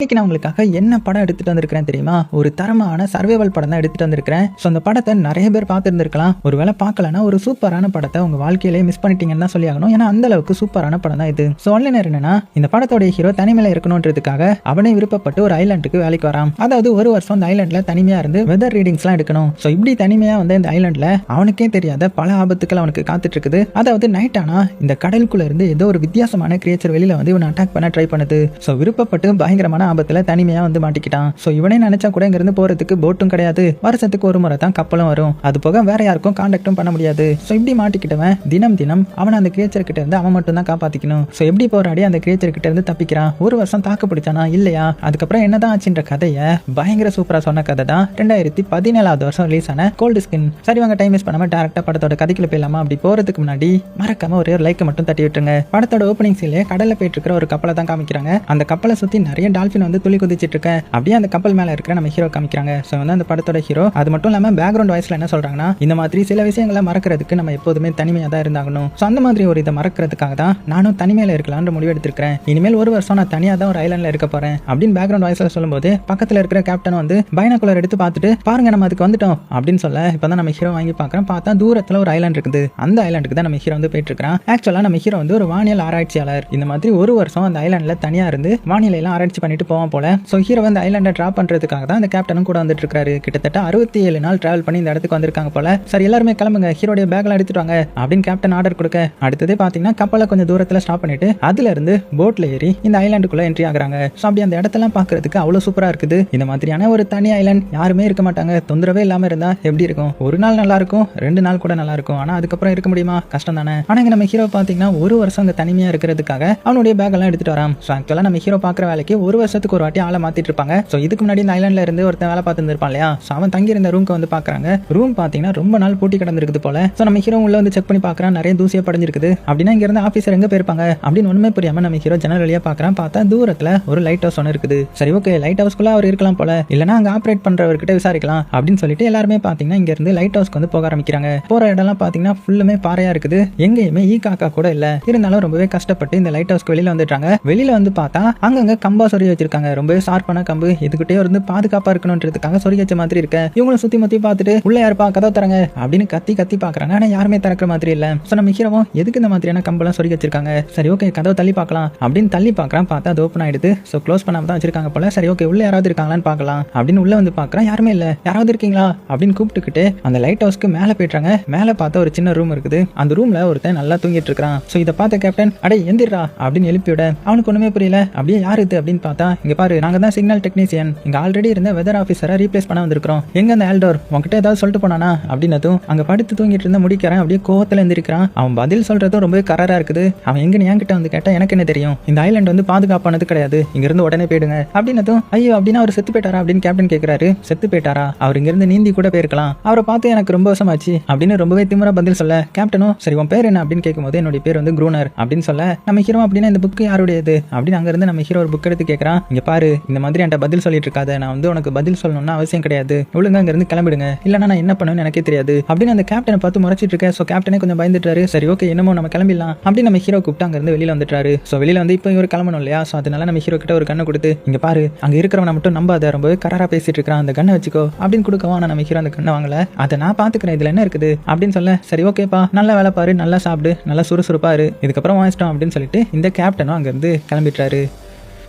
இன்னைக்கு நான் உங்களுக்காக என்ன படம் எடுத்துட்டு வந்திருக்கிறேன் தெரியுமா? ஒரு தரமான சர்வைவல் படம் தான் எடுத்துட்டு வந்திருக்கிறேன். ஸோ அந்த படத்தை நிறைய பேர் பார்த்துருந்துருக்கலாம். ஒருவேளை பார்க்கலனா ஒரு சூப்பரான படத்தை உங்க வாழ்க்கையிலே மிஸ் பண்ணிட்டீங்கன்னு தான் சொல்லி ஆகணும். ஏன்னா அந்த அளவுக்கு சூப்பரான படம் தான் இது. ஸோ ஒன்லைனர் என்னன்னா இந்த படத்தோட ஹீரோ தனிமையில இருக்கணுன்றதுக்காக அவனே விருப்பப்பட்டு ஒரு ஐலாண்டுக்கு வேலைக்கு வரான். அதாவது ஒரு வருஷம் அந்த ஐலாண்ட்ல தனிமையா இருந்து வெதர் ரீடிங்ஸ்லாம் எடுக்கணும். ஸோ இப்படி தனிமையா வந்து இந்த ஐலாண்ட்ல அவனுக்கே தெரியாத பல ஆபத்துக்கள் அவனுக்கு காத்துட்டு இருக்குது. அதாவது நைட் ஆனா இந்த கடலுக்குள்ள இருந்து ஏதோ ஒரு வித்தியாசமான கிரியேச்சர் வெளியில வந்து இவனை அட்டாக் பண்ண ட்ரை பண்ணுது. ஸோ விருப்பப்பட்டு பயங்கரமான ஆபத்துல தனிமையா வந்து மாட்டிக்கிட்டான். ஸோ இவனே நினைச்சா கூட இங்கிருந்து போறதுக்கு போட்டும் கிடையாது. வருஷத்துக்கு ஒரு முறை தான் கப்பலும் வரும். அது போக வேற யாருக்கும் கான்டாக்டும் பண்ண முடியாது. ஸோ இப்படி மாட்டிக்கிட்டவன் தினம் தினம் அவன் அந்த கிரியேச்சர் கிட்ட இருந்து அவன் மட்டும் தான் காப்பாத்திக்கணும். ஸோ எப்படி போராடி அந்த கிரியேச்சர் கிட்ட இருந்து தப்பிக்கிறான்? ஒரு வருஷம் தாக்கு பிடிச்சானா இல்லையா? அதுக்கப்புறம் என்னதான் ஆச்சுன்ற கதையை பயங்கர சூப்பரா சொன்ன கதை தான் ரெண்டாயிரத்தி பதினேழாவது வருஷம் ரிலீஸ் ஆன கோல்டு ஸ்கின் சரி வாங்க டைம் வேஸ்ட் பண்ணாம டேரக்டா படத்தோட கதைக்குள்ள போயிடலாமா? அப்படி போறதுக்கு முன்னாடி மறக்காம ஒரே ஒரு லைக் மட்டும் தட்டி விட்டுருங்க. படத்தோட ஓப்பனிங் சீன்ல கடல்ல போயிட்டு இருக்கிற ஒரு கப்பலை தான் காமிக்கிறாங்க. அந்த கப்பலை சுத்தி நிறைய டால்பின் வந்து துளி குதிச்சிட்டு இருக்க அப்படியே அந்த கப்பல் மேல இருக்கிற நம்ம ஹீரோ காமிக்கிறாங்க. ஸோ வந்து அந்த படத்தோட ஹீரோ அது மட்டும் இல்லாம பேக்ரவுண்ட் வாய்ஸ்ல என்ன சொல்றாங்கன்னா இந்த மாதிரி சில விஷயங்களை மறக்கிறதுக்கு நம்ம எப்போதுமே தனிமையா தான் இருந்தாகணும். ஸோ அந்த மாதிரி ஒரு இதை மறக்கிறதுக்காக தான் நானும் தனிமையில இருக்கலாம்னு முடிவு எடுத்திருக்கிறேன். இனிமேல் ஒரு வருஷம் நான் தனியா தான் ஒரு ஐலாண்ட்ல இருக்க போறேன். அப்படின்னு பேக்ரவுண்ட் வாய்ஸ்ல சொல்லும்போது பக்கத்துல இருக்கிற கேப்டன் வந்து பைனாகுலர் எடுத்து பார்த்துட்டு பாருங்க நம்ம அதுக்கு வந்துட்டோம். அப்படின்னு சொல்ல இப்பதான் நம்ம ஹீரோ வாங்கி பார்க்கறோம். பார்த்தா தூரத்துல ஒரு ஐலாண்ட் இருக்குது. அந்த ஐலாண்டுக்கு தான் நம்ம ஹீரோ வந்து போயிட்டு இருக்கிறான். ஆக்சுவலா நம்ம ஹீரோ வந்து ஒரு வானியல் ஆராய்ச்சியாளர். இந்த மாதிரி ஒரு வருஷம் அந்த ஐலாண்ட்ல தனியா இருந்து வானிலை எல்லாம் ஆராய்ச்சி பண்ணிட்டு போவான் போல. ஸோ ஹீரோ வந்து ஐலாண்டை ட்ராப் பண்றதுக்காக தான் அந்த கேப்டனும் கூட வந்துட்டு இருக்காரு கிட்டத்தட்ட அறுபத்தி ஏழு நாள் ட்ராவல் பண்ணி இந்த இடத்துக்கு வந்திருக்காங்க போல. சரி எல்லாருமே கிளம்புங்க. ஹீரோடைய பேக்லாம் எடுத்துட்டு வாங்க அப்படின்னு கேப்டன் ஆர்டர் கொடுக்க. அடுத்தது பாத்தீங்கன்னா கப்பலை கொஞ்சம் தூரத்தில் ஸ்டாப் பண்ணிட்டு அதுல இருந்து போட்ல ஏறி இந்த ஐலாண்டுக்குள்ள என்ட்ரி ஆகுறாங்க. ஸோ அப்படி அந்த இடத்தெல்லாம் பார்க்கறதுக்கு அவ்வளவு சூப்பராக இருக்குது. இந்த மாதிரியான ஒரு தனி ஐலாண்ட் யாருமே இருக்க மாட்டாங்க. தொந்தரவே இல்லாமல் இருந்தால் எப்படி இருக்கும்? ஒரு நாள் நல்லா இருக்கும் ரெண்டு நாள் கூட நல்லா இருக்கும். ஆனா அதுக்கப்புறம் இருக்க முடியுமா? கஷ்டம் தானே. ஆனா இங்கே நம்ம ஹீரோ பார்த்தீங்கன்னா ஒரு வருஷம் அங்க தனிமையாக இருக்கிறதுக்காக அவனுடைய பேக் எல்லாம் எடுத்துட்டு வரான். ஸோ ஆக்சுவலாக நம்ம ஹீரோ பார்க்குற வேலைக்கு ஒரு வருஷத்துக்கு ஒரு வாட்டி ஆளை மாத்திட்டு இருப்பாங்க ஸோ இதுக்கு முன்னாடி இந்த ஐலாண்ட்ல இருந்து ஒருத்தன் வேலை பார்த்துருப்பான் இல்லையா? ஸோ அவன் தங்கியிருந்த ரூம்க்கு வந்து பாக்குறாங்க ரூம் பாத்தீங்கன்னா ரொம்ப நாள் பூட்டி கிடந்திருக்குது போல. ஸோ நம்ம ஹீரோ உள்ள வந்து செக் பண்ணி பாக்குறான் நிறைய தூசியா படைஞ்சிருக்குது. அப்படின்னா இங்க இருந்து ஆஃபீஸர் எங்க போயிருப்பாங்க? அப்படின்னு ஒண்ணுமே புரியாம நம்ம ஹீரோ ஜெனரல் வழியா பாக்குறான் பார்த்தா தூரத்துல ஒரு லைட் ஹவுஸ் ஒன்று இருக்குது. சரி ஓகே லைட் ஹவுஸ்க்குள்ள அவர் இருக்கலாம் போல. இல்லனா அங்க ஆப்ரேட் பண்றவர்கிட்ட விசாரிக்கலாம். அப்படின்னு சொல்லிட்டு எல்லாருமே பாத்தீங்கன்னா இங்க இருந்து லைட் ஹவுஸ்க்கு வந்து போக ஆரம்பிக்கிறாங்க. போற இடம்லாம் பாத்தீங்கன்னா ஃபுல்லுமே பாறையா இருக்குது. எங்கேயுமே ஈ காக்கா கூட இல்ல. இருந்தாலும் ரொம்பவே கஷ்டப்பட்டு இந்த லைட் ஹவுஸ்க்கு வெளியில வந்துட்டாங்க வெளியில வந்து பார்த்தா அங்கங்க கம்பா சொறி வச்சிருக்காங்க ரொம்பவே ஷார்ப்பான கம்பு. இதுக்கிட்டே இருந்து பாதுகாப்பா இருக்கணுன்றதுக்காக சொறி வச்ச மாதிரி இருக்கு இவங்களும் சுத்தி முற்றி பார்த்துட்டு உள்ள யாருப்பா? கதவை தரங்க அப்படின்னு கத்தி கத்தி பாக்குறாங்க ஆனா யாருமே திறக்கிற மாதிரி இல்ல. சோ நம்ம ஹீரோவும் எதுக்கு இந்த மாதிரியான கம்பெல்லாம் சொறி வச்சிருக்காங்க? சரி ஓகே கதவை தள்ளி பார்க்கலாம். அப்படின்னு தள்ளி பார்க்கறான். பார்த்தா அது ஓப்பன் ஆயிடுது. சோ க்ளோஸ் பண்ணாம தான் வச்சிருக்காங்க போல. சரி ஓகே உள்ள யாராவது இருக்காங்களான்னு பார்க்கலாம். அப்படின்னு உள்ள வந்து பார்க்கறான். யாருமே இல்ல. யாராவது இருக்கீங்களா? அப்படின்னு கூப்பிட்டுக்கிட்டு அந்த லைட் ஹவுஸ்க்கு மேல போயிட்டாங்க மேல பார்த்தா ஒரு சின்ன ரூம் இருக்குது. அந்த ரூம்ல ஒருத்தன் நல்லா தூங்கிட்டு இருக்கான் சோ இதை பார்த்த கேப்டன் அடே எந்திரா அப்படின்னு எழுப்பிவிட அவனுக்கு ஒண்ணுமே புரியல. அப்படியே யாரு இது? அப்படின்னு பார்த்தா இங்க பாரு நாங்க தான் சிக்னல் டெக்னீசியன் இங்க ஆல்ரெடி இருந்த வெதர் ஆஃபீஸரை ரீப்ளேஸ் பண்ண வந்திருக்கிறோம். எங்க அந்த ஆல்டோர் உங்ககிட்ட ஏதாவது சொல்லிட்டு போனானா? அப்படின்னதும் அங்க படுத்து தூங்கிட்டு இருந்த முடிக்கிறேன் அப்படியே கோவத்துல இருந்திருக்கிறான் அவன் பதில் சொல்றதும் ரொம்பவே கரரா இருக்குது. அவன் எங்க என்கிட்ட வந்து கேட்டா எனக்கு என்ன தெரியும்? இந்த ஐலண்ட் வந்து பாதுகாப்பானது கிடையாது. இங்க இருந்து உடனே போயிடுங்க. அப்படின்னதும் ஐயோ அப்படின்னா அவர் செத்து போயிட்டாரா? அப்படின்னு கேப்டன் கேக்குறாரு. செத்து போயிட்டாரா? அவர் இங்க இருந்து நீந்தி கூட போயிருக்கலாம். அவரை பார்த்து எனக்கு ரொம்ப வருஷமாச்சு அப்படின்னு ரொம்பவே திமிரா பதில் சொல்ல கேப்டனும் சரி உன் பேர் என்ன? அப்படின்னு கேட்கும்போது என்னுடைய பேர் வந்து குரூனர் அப்படின்னு சொல்ல நம்ம ஹீரோ அப்படின்னா இந்த புக் யாருடையது? அப்படின்னு அங்க இருந்து நம்ம ஹீரோ ஒரு புக் எடுத்து கேட்கறான் இங்க பாரு இந்த மாதிரி என்கிட்ட பதில் சொல்லிட்டு இருக்காத நான் வந்து உனக்கு பதில் சொல்லணும்னு அவசியம் கிடையாது. ஒழுங்கா அங்க இருந்து கிளம்பிடுங்க. இல்லைன்னா நான் என்ன பண்ணுவேன்னு எனக்கே தெரியாது. அப்படின்னு அந்த கேப்டனை பார்த்து முறைச்சிட்டு இருக்கேன் ஸோ கேப்டனே கொஞ்சம் பயந்துட்டாரு. சரி ஓகே என்னமோ நம்ம கிளம்பிடலாம். அப்படின்னு நம்ம ஹீரோ கூப்பிட்டு அங்க இருந்து வெளியில வந்துட்டாரு. ஸோ வெளியில வந்து இப்போ இவர் கிளம்பணும் இல்லையா? ஸோ அதனால நம்ம ஹீரோ கிட்ட ஒரு கண்ணை கொடுத்து இங்க பாரு அங்க இருக்கிறவனை மட்டும் நம்பாத. ரொம்பவே கராரா பேசிட்டு இருக்கான் அந்த கண்ணை வச்சுக்கோ. அப்படின்னு கொடுக்கவா நான் நம்ம ஹீரோ அந்த கண்ணை வாங்கல. அதை நான் பாத்துக்கிறேன் இதுல என்ன இருக்குது? அப்படின்னு சொல்ல சரி ஓகேப்பா நல்லா வேலை பாரு. நல்லா சாப்பிடு. நல்லா சுறுசுறுப்பாரு இதுக்கப்புறம் வாங்கிட்டோம் அப்படின்னு சொல்லிட்டு இந்த கேப்டனும் அங்க இருந்து கிளம்பிட்டாரு.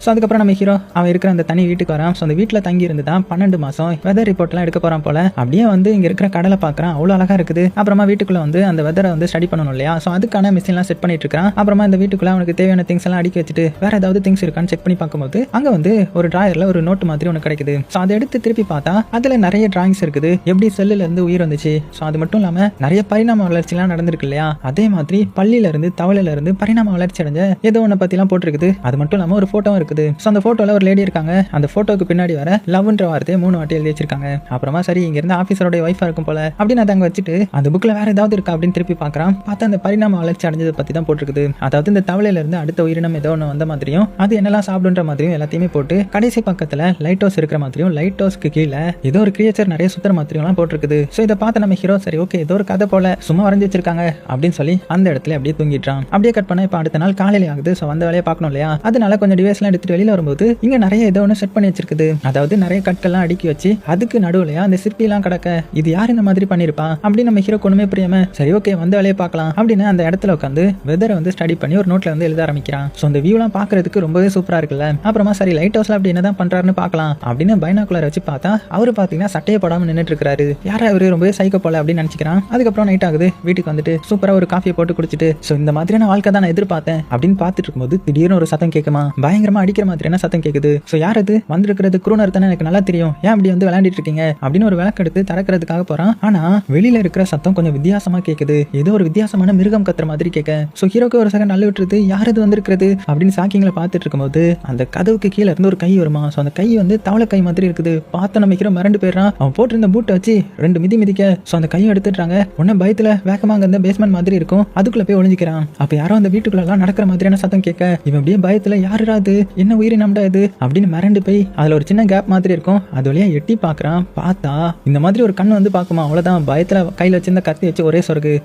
ஸோ அதுக்கப்புறம் நம்ம ஹீரோ அவன் இருக்கிற அந்த தனி வீட்டுக்கு வரான் ஸோ அந்த வீட்டில் தங்கி இருந்து தான் பன்னெண்டு மாதம் வெதர் ரிப்போர்ட்லாம் எடுக்க போகிறான் போல. அப்படியே வந்து இங்கே இருக்கிற கடலை பார்க்குறான். அவ்வளோ அழகாக இருக்குது. அப்புறமா வீட்டுக்குள்ளே வந்து அந்த வெதரை வந்து ஸ்டடி பண்ணணும் இல்லையா? ஸோ அதுக்கான மிஷின்லாம் செட் பண்ணிட்டு இருக்கான் அப்புறமா இந்த வீட்டுக்குள்ளே அவனுக்கு தேவையான திங்ஸ் எல்லாம் அடிக்க வச்சுட்டு வேற ஏதாவது திங்ஸ் இருக்கான்னு செக் பண்ணி பார்க்கும்போது அங்கே வந்து ஒரு ட்ராயரில் ஒரு நோட்டு மாதிரி ஒன்று கிடைக்குது. ஸோ அதை எடுத்து திருப்பி பார்த்தா அதில் நிறைய டிராயிங்ஸ் இருக்குது. எப்படி செல்லுலேருந்து உயிர் வந்துச்சு? ஸோ அது மட்டும் இல்லாமல் நிறைய பரிணாம வளர்ச்சிலாம் நடந்திருக்கு இல்லையா? அதே மாதிரி பள்ளியிலேருந்து தவளையிலேருந்து பரிணாம வளர்ச்சி அடைஞ்ச ஏதோ ஒன்று பற்றிலாம் போட்டிருக்குது. அது மட்டும் இல்லாமல் ஒரு ஃபோட்டோவும் இருக்குது ஸோ அந்த ஃபோட்டோவில் ஒரு லேடி இருக்காங்க. அந்த ஃபோட்டோக்கு பின்னாடி வர லவ்ன்ற வார்த்தையை மூணு வாட்டி எழுதி வச்சிருக்காங்க. அப்புறமா சரி இங்கிருந்து ஆஃபீஸரோடைய ஆஃபீஸரோட இருக்கும் போல. அப்படின்னு அதை அங்கே வச்சுட்டு அந்த புக்கில் வேறு ஏதாவது இருக்கா அப்படின்னு திருப்பி பார்க்குறான். பார்த்தா அந்த பரிணாம வளர்ச்சி அடைஞ்சதை பற்றி தான் போட்டிருக்குது. அதாவது இந்த தவளையிலிருந்து அடுத்த உயிரினம் ஏதோ ஒன்று வந்த மாதிரியும் அது என்னெல்லாம் சாப்பிடுன்ற மாதிரியும் எல்லாத்தையுமே போட்டு கடைசி பக்கத்தில் லைட் ஹவுஸ் இருக்கிற மாதிரியும் லைட் ஹவுஸ்க்கு கீழே ஏதோ ஒரு கிரியேச்சர் நிறைய சுத்தர மாதிரியும்லாம் போட்டிருக்குது. ஸோ இதை பார்த்து நம்ம ஹீரோ சரி ஓகே ஏதோ ஒரு கதை போல சும்மா வரைஞ்சி வச்சிருக்காங்க அப்படின்னு சொல்லி அந்த இடத்துல அப்படியே தூங்கிட்டான் அப்படியே கட் பண்ண இப்போ அடுத்த நாள் காலையில் ஆகுது. ஸோ வந்த வேலையை பார்க்கணும் இல்லையா? அதனால கொஞ்சம் டிவைஸ்லாம் எடுத்து எடுத்துட்டு வெளியில வரும்போது இங்க நிறைய ஏதோ ஒன்று செட் பண்ணி வச்சிருக்குது. அதாவது நிறைய கற்கள்லாம் அடுக்கி வச்சு அதுக்கு நடுவுலயா அந்த சிற்பி எல்லாம் கிடக்க இது யார் இந்த மாதிரி பண்ணிருப்பான் அப்படின்னு நம்ம ஹீரோ ஒண்ணுமே புரியாம சரி ஓகே வந்து வேலையை பார்க்கலாம் அப்படின்னு அந்த இடத்துல உட்காந்து வெதரை வந்து ஸ்டடி பண்ணி ஒரு நோட்ல வந்து எழுத ஆரம்பிக்கிறான். ஸோ அந்த வியூலாம் பாக்குறதுக்கு ரொம்பவே சூப்பரா இருக்குல்ல. அப்புறமா சரி லைட் ஹவுஸ்ல அப்படி என்னதான் பண்றாருன்னு பாக்கலாம் அப்படின்னு பைனாக்குலர் வச்சு பார்த்தா அவரு பாத்தீங்கன்னா சட்டையை போடாம நின்னுட்டு இருக்காரு யாரா அவரு ரொம்பவே சைக்க போல அப்படின்னு நினைச்சுக்கிறான். அதுக்கப்புறம் நைட் ஆகுது. வீட்டுக்கு வந்துட்டு சூப்பரா ஒரு காஃபியை போட்டு குடிச்சிட்டு ஸோ இந்த மாதிரியான வாழ்க்கை தான் நான் எதிர்பார்த்தேன். அப்படின்னு பார்த்துட்டு இருக்கும்போது திடீர்னு ஒரு சத்தம் கேட்குமா? பயங்கரமா அடிக்கிற மாதிரியான சத்தம் கேட்குது ஸோ யார் அது? வந்திருக்கிறது குரூனர் தானே எனக்கு நல்லா தெரியும். ஏன் அப்படி வந்து விளையாண்டுட்டு இருக்கீங்க அப்படின்னு ஒரு விளக்கு எடுத்து திறக்கிறதுக்காக போறான். ஆனா வெளியில இருக்கிற சத்தம் கொஞ்சம் வித்தியாசமா கேட்குது ஏதோ ஒரு வித்தியாசமான மிருகம் கத்துற மாதிரி கேட்க ஸோ ஹீரோக்கு ஒரு செகண்ட் நல்ல விட்டுருது. யார் இது வந்திருக்கிறது? அப்படின்னு சாக்கிங்களை பார்த்துட்டு இருக்கும்போது அந்த கதவுக்கு கீழே இருந்து ஒரு கை வருமா? ஸோ அந்த கை வந்து தவளை கை மாதிரி இருக்குது. பார்த்து நம்ம ஹீரோ மிரண்டு போயிடுறான். அவன் போட்டிருந்த பூட்டை வச்சு ரெண்டு மிதி மிதிக்க ஸோ அந்த கையை எடுத்துட்டாங்க உடனே பயத்துல வேகமா அங்க இருந்த பேஸ்மெண்ட் மாதிரி இருக்கும். அதுக்குள்ள போய் ஒளிஞ்சிக்கிறான். அப்ப யாரோ அந்த வீட்டுக்குள்ள எல்லாம் நடக்கிற மாதிரியான சத்தம் கேட்க இவன் அப்படியே பயத்துல யாருடா அது என்ன உயிரினம்டா இது? அப்படின்னு மிரண்டு போய் அதுல ஒரு சின்ன கேப் மாதிரி இருக்கும். அது வழியா எட்டி பார்க்குறான். பார்த்தா இந்த மாதிரி ஒரு கண் வந்து பார்க்குமா? அவ்வளவுதான். பயத்துல கையில வச்சிருந்த கத்தி வச்சு ஒரே சொருகு.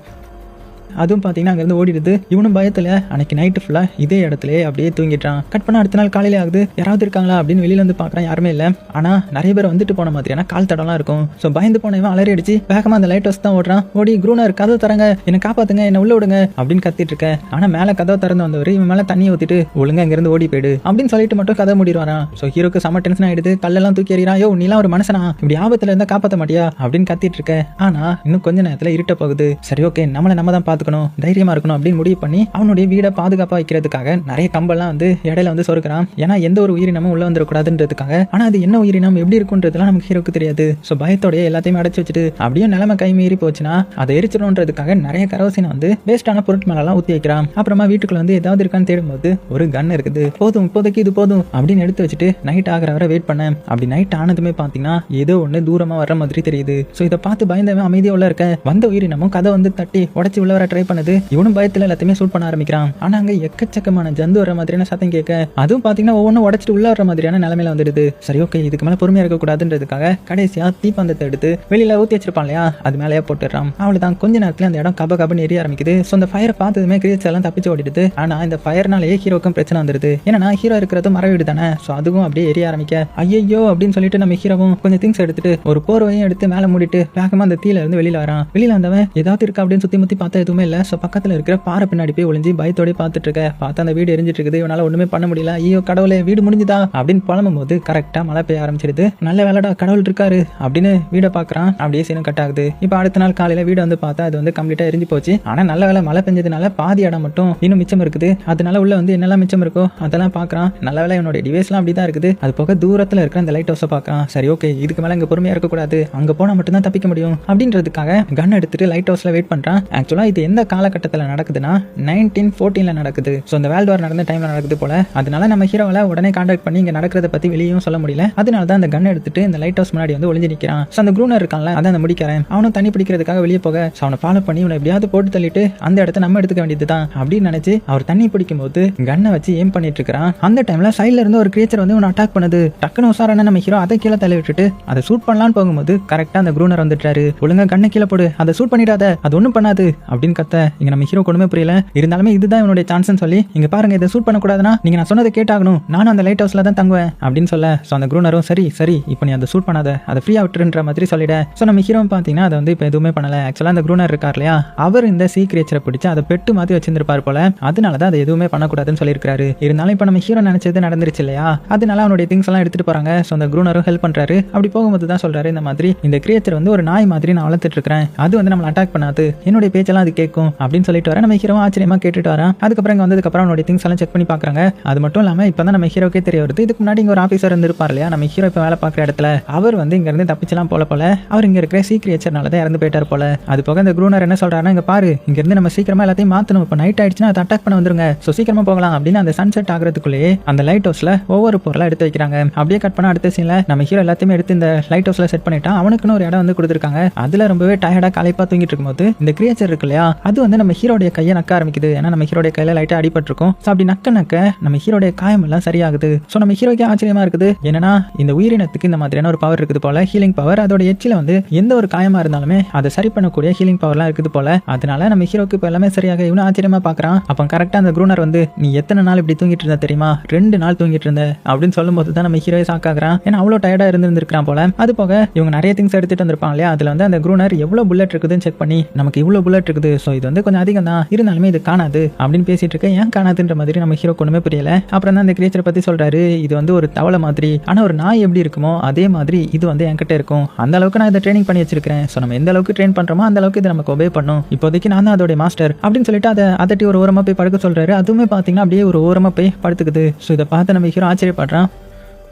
அதுவும் பார்த்தீங்கன்னா அங்கேருந்து ஓடிடுது. இவனும் பயத்தில் அன்னைக்கு நைட்டு ஃபுல்லாக இதே இடத்துலயே அப்படியே தூங்கிட்டான் கட் பண்ண அடுத்த நாள் காலையில ஆகுது. யாராவது இருக்காங்களா அப்படின்னு வெளியில வந்து பார்க்குறான் யாருமே இல்லை. ஆனால் நிறைய பேர் வந்துட்டு போன மாதிரியான கால் தடம்லாம் இருக்கும். ஸோ பயந்து போனவன் அலறி அடிச்சு வேகமாக அந்த லைட் வச்சு தான் ஓடுறான். ஓடி குரூனர் கதவு தரங்க என்னை காப்பாத்துங்க என்னை உள்ள விடுங்க அப்படின்னு கத்திட்டு இருக்கேன் ஆனால் மேலே கதவை திறந்து வந்தவர் இவன் மேலே தண்ணி ஊற்றிட்டு ஒழுங்காக இங்கேருந்து ஓடி போயிடு அப்படின்னு சொல்லிட்டு மட்டும் கதை முடிடுவாரான் ஸோ ஹீரோக்கு செம டென்ஷன் ஆயிடுது. கல்லெல்லாம் தூக்கி எறிகிறான். யோ நீலாம் ஒரு மனுஷனா. இப்படி ஆபத்தில் இருந்தால் காப்பாற்ற மாட்டியா? அப்படின்னு கத்திட்டு இருக்கேன் ஆனால் இன்னும் கொஞ்ச நேரத்தில் இருட்ட போகுது. சரி ஓகே நம்மளை நம்ம தான் பார்த்துக்கணும் தைரியமா இருக்கணும் அப்படின்னு முடிவு பண்ணி அவனுடைய வீடை பாதுகாப்பா வைக்கிறதுக்காக நிறைய கம்பெல்லாம் வந்து இடையில வந்து சொருக்கிறான். ஏன்னா எந்த ஒரு உயிரினமும் உள்ள வந்துடக்கூடாதுன்றதுக்காக ஆனா அது என்ன உயிரினம் எப்படி இருக்குன்றதுலாம் நமக்கு ஹீரோக்கு தெரியாது. ஸோ பயத்தோடைய எல்லாத்தையும் அடைச்சி வச்சுட்டு அப்படியே நிலைமை கை மீறி போச்சுன்னா அதை எரிச்சிடணுன்றதுக்காக நிறைய கரோசினை வந்து வேஸ்டான பொருட்கள் மேலாம் ஊற்றி வைக்கிறான். அப்புறமா வீட்டுக்குள்ள வந்து ஏதாவது இருக்கான்னு தேடும்போது ஒரு கன் இருக்குது. போதும் இப்போதைக்கு இது போதும் அப்படின்னு எடுத்து வச்சுட்டு நைட் ஆகிற வரை வெயிட் பண்ணேன் அப்படி நைட் ஆனதுமே பார்த்தீங்கன்னா ஏதோ ஒன்று தூரமா வர மாதிரி தெரியுது. ஸோ இதை பார்த்து பயந்தவன் அமைதியாக உள்ள இருக்க. வந்த உயிரினமும் கதை வந்து தட்டி உடச்சி உள்ள வர ட்ரை பண்ணுது இவனும் பயத்துல எல்லாத்தையுமே ஷூட் பண்ண ஆரம்பிக்கிறான். ஆனா அங்க எக்கச்சக்கமான ஜந்து வர மாதிரியான சத்தம் கேட்க அதுவும் பாத்தீங்கன்னா ஒவ்வொன்றும் உடச்சிட்டு உள்ள வர மாதிரியான நிலைமையில வந்துடுது. சரி ஓகே இதுக்கு மேல பொறுமையா இருக்கக்கூடாதுன்றதுக்காக கடைசியா தீப்பந்தத்தை எடுத்து வெளியில ஊத்தி வச்சிருப்பான் இல்லையா? அது மேலேயே போட்டுறான் அவ்வளவுதான் கொஞ்ச நேரத்துல அந்த இடம் கப கபன்னு எரிய ஆரம்பிக்குது. ஸோ அந்த ஃபயரை பார்த்ததுமே கிரியேட்ஸ் எல்லாம் தப்பிச்சு ஓடிடுது. ஆனா இந்த ஃபயர்னாலேயே ஹீரோக்கும் பிரச்சனை வந்துடுது. ஏன்னா ஹீரோ இருக்கிறது மர தானே? ஸோ அதுவும் அப்படியே எரிய ஆரம்பிக்க ஐயோ அப்படின்னு சொல்லிட்டு நம்ம ஹீரோவும் கொஞ்சம் திங்ஸ் எடுத்துட்டு ஒரு போர்வையும் எடுத்து மேலே மூடிட்டு வேகமா அந்த தீல இருந்து வெளியில வரான். வெளியில வந்தவன் ஏதாவது இருக்கா? அப்படின்னு சுத்தி முத்தி பார்த்தா எதுவும் இல்லை. ஸோ பக்கத்தில் இருக்கிற பாறை பின்னாடி போய் ஒளிஞ்சு பயத்தோடய பார்த்துட்டு இருக்க பார்த்தா அந்த வீடு எரிஞ்சிட்டு இருக்குது இவனால் ஒன்றுமே பண்ண முடியல. ஐயோ கடவுளே வீடு முடிஞ்சுதா? அப்படின்னு புலம்பும் போது கரெக்டாக மழை பெய்ய ஆரம்பிச்சிடுது. நல்ல வேலைடா கடவுள் இருக்காரு அப்படின்னு வீடை பார்க்கறான். அப்படியே சீனும் கட் ஆகுது. இப்போ அடுத்த நாள் காலையில் வீடு வந்து பார்த்தா அது வந்து கம்ப்ளீட்டாக எரிஞ்சு போச்சு. ஆனால் நல்ல வேலை மழை பெஞ்சதுனால பாதி இடம் மட்டும் இன்னும் மிச்சம் இருக்குது. அதனால உள்ள வந்து என்னெல்லாம் மிச்சம் இருக்கோ அதெல்லாம் பார்க்கறான். நல்ல வேலை என்னோட டிவைஸ்லாம் அப்படி தான் இருக்குது. அது போக தூரத்தில் இருக்கிற அந்த லைட் ஹவுஸை பார்க்குறான். சரி ஓகே இதுக்கு மேலே இங்கே பொறுமையாக இருக்கக்கூடாது. அங்கே போனால் மட்டும்தான் தப்பிக்க முடியும். அப்படின்றதுக்காக கன் எடுத்துட்டு லைட் ஹவுஸில் வெயிட் பண்ணுறான் ஆக்சுவலாக இது எந்த காலகட்டத்தில் நடக்குதுன்னா நைன்டீன் ஃபோர்டீனில் நடக்குது. ஸோ இந்த வேர்ல்டு வார் நடந்த டைமில் நடக்குது போல. அதனால நம்ம ஹீரோவில் உடனே கான்டாக்ட் பண்ணி இங்கே நடக்கிறத பற்றி வெளியும் சொல்ல முடியல. அதனால தான் அந்த கன் எடுத்துட்டு இந்த லைட் ஹவுஸ் முன்னாடி வந்து ஒளிஞ்சு நிற்கிறான் ஸோ அந்த குரூனர் இருக்கான்ல அதான் அந்த முடிக்கிறேன் அவனும் தண்ணி பிடிக்கிறதுக்காக வெளியே போக ஸோ அவனை ஃபாலோ பண்ணி இவனை எப்படியாவது போட்டு தள்ளிட்டு அந்த இடத்த நம்ம எடுத்துக்க வேண்டியது தான் அப்படின்னு நினச்சி அவர் தண்ணி பிடிக்கும் போது கன்னை வச்சு ஏம் பண்ணிட்டு இருக்கிறான். அந்த டைமில் சைடில் இருந்து ஒரு கிரியேச்சர் வந்து இவனை அட்டாக் பண்ணுது. டக்குன்னு உசாரான நம்ம ஹீரோ அதை கீழே தள்ளி விட்டுட்டு அதை சூட் பண்ணலான்னு போகும்போது கரெக்டாக அந்த குரூனர் வந்துட்டாரு ஒழுங்கா கண்ணை கீழே போடு. அதை சூட் பண்ணிடாத. அது ஒன்றும் பண்ணாது. அப்படின்னு கத்த. இங்க நம்ம ஹீரோ கொடுமே புரியல. இருந்தாலுமே இதுதான் இவனுடைய சான்ஸ்னு சொல்லி இங்க பாருங்க இதை சூட் பண்ணக்கூடாதுன்னா நீங்க நான் சொன்னதை கேட்டாகணும். நானும் அந்த லைட் ஹவுஸ்ல தான் தங்குவேன் அப்படின்னு சொல்ல. ஸோ அந்த குரூனரும் சரி சரி இப்போ நீ அதை சூட் பண்ணாத. அதை ஃப்ரீயா விட்டுருன்ற மாதிரி சொல்லிட. ஸோ நம்ம ஹீரோ பார்த்தீங்கன்னா அதை வந்து இப்போ எதுவுமே பண்ணல. ஆக்சுவலாக அந்த குரூனர் இருக்கார் இல்லையா? அவர் இந்த சீ கிரியேச்சரை பிடிச்சி அதை பெட்டு மாதிரி வச்சிருந்திருப்பார் போல. அதனால தான் அதை எதுவுமே பண்ணக்கூடாதுன்னு சொல்லியிருக்காரு இருந்தாலும் இப்போ நம்ம ஹீரோ நினைச்சது நடந்துருச்சு இல்லையா? அதனால அவனுடைய திங்ஸ் எல்லாம் எடுத்துட்டு போறாங்க. ஸோ அந்த குரூனரும் ஹெல்ப் பண்றாரு. அப்படி போகும்போது தான் சொல்றாரு இந்த மாதிரி இந்த கிரியேச்சர் வந்து ஒரு நாய் மாதிரி நான் வளர்த்துட்டு இருக்கிறேன். அது வந்து நம்மளை அட்டாக் பண்ணாது. என்னுடைய பேச்செல்லாம் அது கேட்கும் அப்படின்னு சொல்லிட்டு வர நம்ம ஹீரோ ஆச்சரியமா கேட்டுட்டு வரேன் அதுக்கப்புறம் இங்க வந்ததுக்கு அப்புறம் அவனுடைய திங்ஸ் எல்லாம் செக் பண்ணி பாக்குறாங்க அது மட்டும் இல்லாம இப்போ தான் நம்ம ஹீரோக்கே தெரிய வருது. இதுக்கு முன்னாடி இங்க ஒரு ஆஃபீஸர் இருந்திருப்பார் இல்லையா? நம்ம ஹீரோ இப்போ வேலை பார்க்குற இடத்துல. அவர் வந்து இங்க இருந்து தப்பிச்சலாம் போல போல. அவர் இங்க இருக்கிற சீ கிரியேச்சர்னால தான் இறந்து போயிட்டார் போல. அது போக இந்த குரூனர் என்ன சொல்றாருன்னா இங்க பாரு இங்க இருந்து நம்ம சீக்கிரமா எல்லாத்தையும் மாத்தணும். இப்போ நைட் ஆயிடுச்சுன்னா அதை அட்டாக் பண்ண வந்துருங்க. ஸோ சீக்கிரமா போகலாம் அப்படின்னு அந்த சன்செட் ஆகிறதுக்குள்ளேயே அந்த லைட் ஹவுஸ்ல ஒவ்வொரு பொருளா எடுத்து வைக்கிறாங்க. அப்படியே கட் பண்ண அடுத்த சீன்ல நம்ம ஹீரோ எல்லாத்தையுமே எடுத்து இந்த லைட் ஹவுஸ்ல செட் பண்ணிட்டான். அவனுக்குன்னு ஒரு இடம் வந்து கொடுத்துருக்காங்க. அதுல ரொம்பவே டயர்டா களைப்பா தூங்கிட்டு இருக்கும்போது இந்த கிரியேச்சர் இருக்கு இல்லையா? அது வந்து நம்ம ஹீரோடைய கையை நக்க ஆரம்பிக்குது. ஏன்னா நம்ம ஹீரோடைய கையில லைட்டா அடிபட்டிருக்கும். ஸோ அப்படி நக்க நக்க நம்ம ஹீரோடைய காயம் எல்லாம் சரியாகுது. ஸோ நம்ம ஹீரோக்கே ஆச்சரியமா இருக்குது. என்னன்னா இந்த உயிரினத்துக்கு இந்த மாதிரியான ஒரு பவர் இருக்குது போல. ஹீலிங் பவர் அதோட எச்சில வந்து எந்த ஒரு காயமா இருந்தாலுமே அதை சரி பண்ணக்கூடிய ஹீலிங் பவர்லாம் இருக்குது போல. அதனால நம்ம ஹீரோக்கு இப்போ எல்லாமே சரியாக இவனும் ஆச்சரியமா பாக்குறான். அப்போ கரெக்டாக அந்த குரூனர் வந்து நீ எத்தனை நாள் இப்படி தூங்கிட்டு இருந்த தெரியுமா? ரெண்டு நாள் தூங்கிட்டு இருந்த. அப்படின்னு சொல்லும்போது தான் நம்ம ஹீரோயை சாக்காகிறான் ஏன்னா அவ்வளோ டயர்டாக இருந்திருந்திருக்கான் போல. அது போக இவங்க நிறைய திங்ஸ் எடுத்துட்டு வந்திருப்பாங்க இல்லையா? அதில் வந்து அந்த குரூனர் எவ்வளோ புல்லட் இருக்குதுன்னு செக் பண்ணி நமக்கு இவ்வளோ புல்லட் இருக்குது. ஸோ இது வந்து கொஞ்சம் அதிகம் தான் இருந்தாலுமே இது காணாது. அப்படின்னு பேசிட்டு இருக்க ஏன் காணாதுன்ற மாதிரி நம்ம ஹீரோ ஒன்றுமே புரியல. அப்புறம் தான் அந்த கிரியேச்சரை பற்றி சொல்றாரு. இது வந்து ஒரு தவளை மாதிரி. ஆனால் ஒரு நாய் எப்படி இருக்குமோ அதே மாதிரி இது வந்து என்கிட்ட இருக்கும். அந்த அளவுக்கு நான் இதை ட்ரைனிங் பண்ணி வச்சிருக்கேன் ஸோ நம்ம எந்த அளவுக்கு ட்ரெயின் பண்றோமோ அந்த அளவுக்கு இது நமக்கு ஒபே பண்ணும். இப்போதைக்கு நான் தான் அதோட மாஸ்டர் அப்படின்னு சொல்லிட்டு அதை அதட்டி ஒரு ஓரமா போய் படுக்க சொல்றாரு. அதுவுமே பார்த்தீங்கன்னா அப்படியே ஒரு ஓரமா போய் படுத்துக்குது. ஸோ இதை பார்த்து நம்ம ஹீரோ ஆச்சரியப்படுறான்.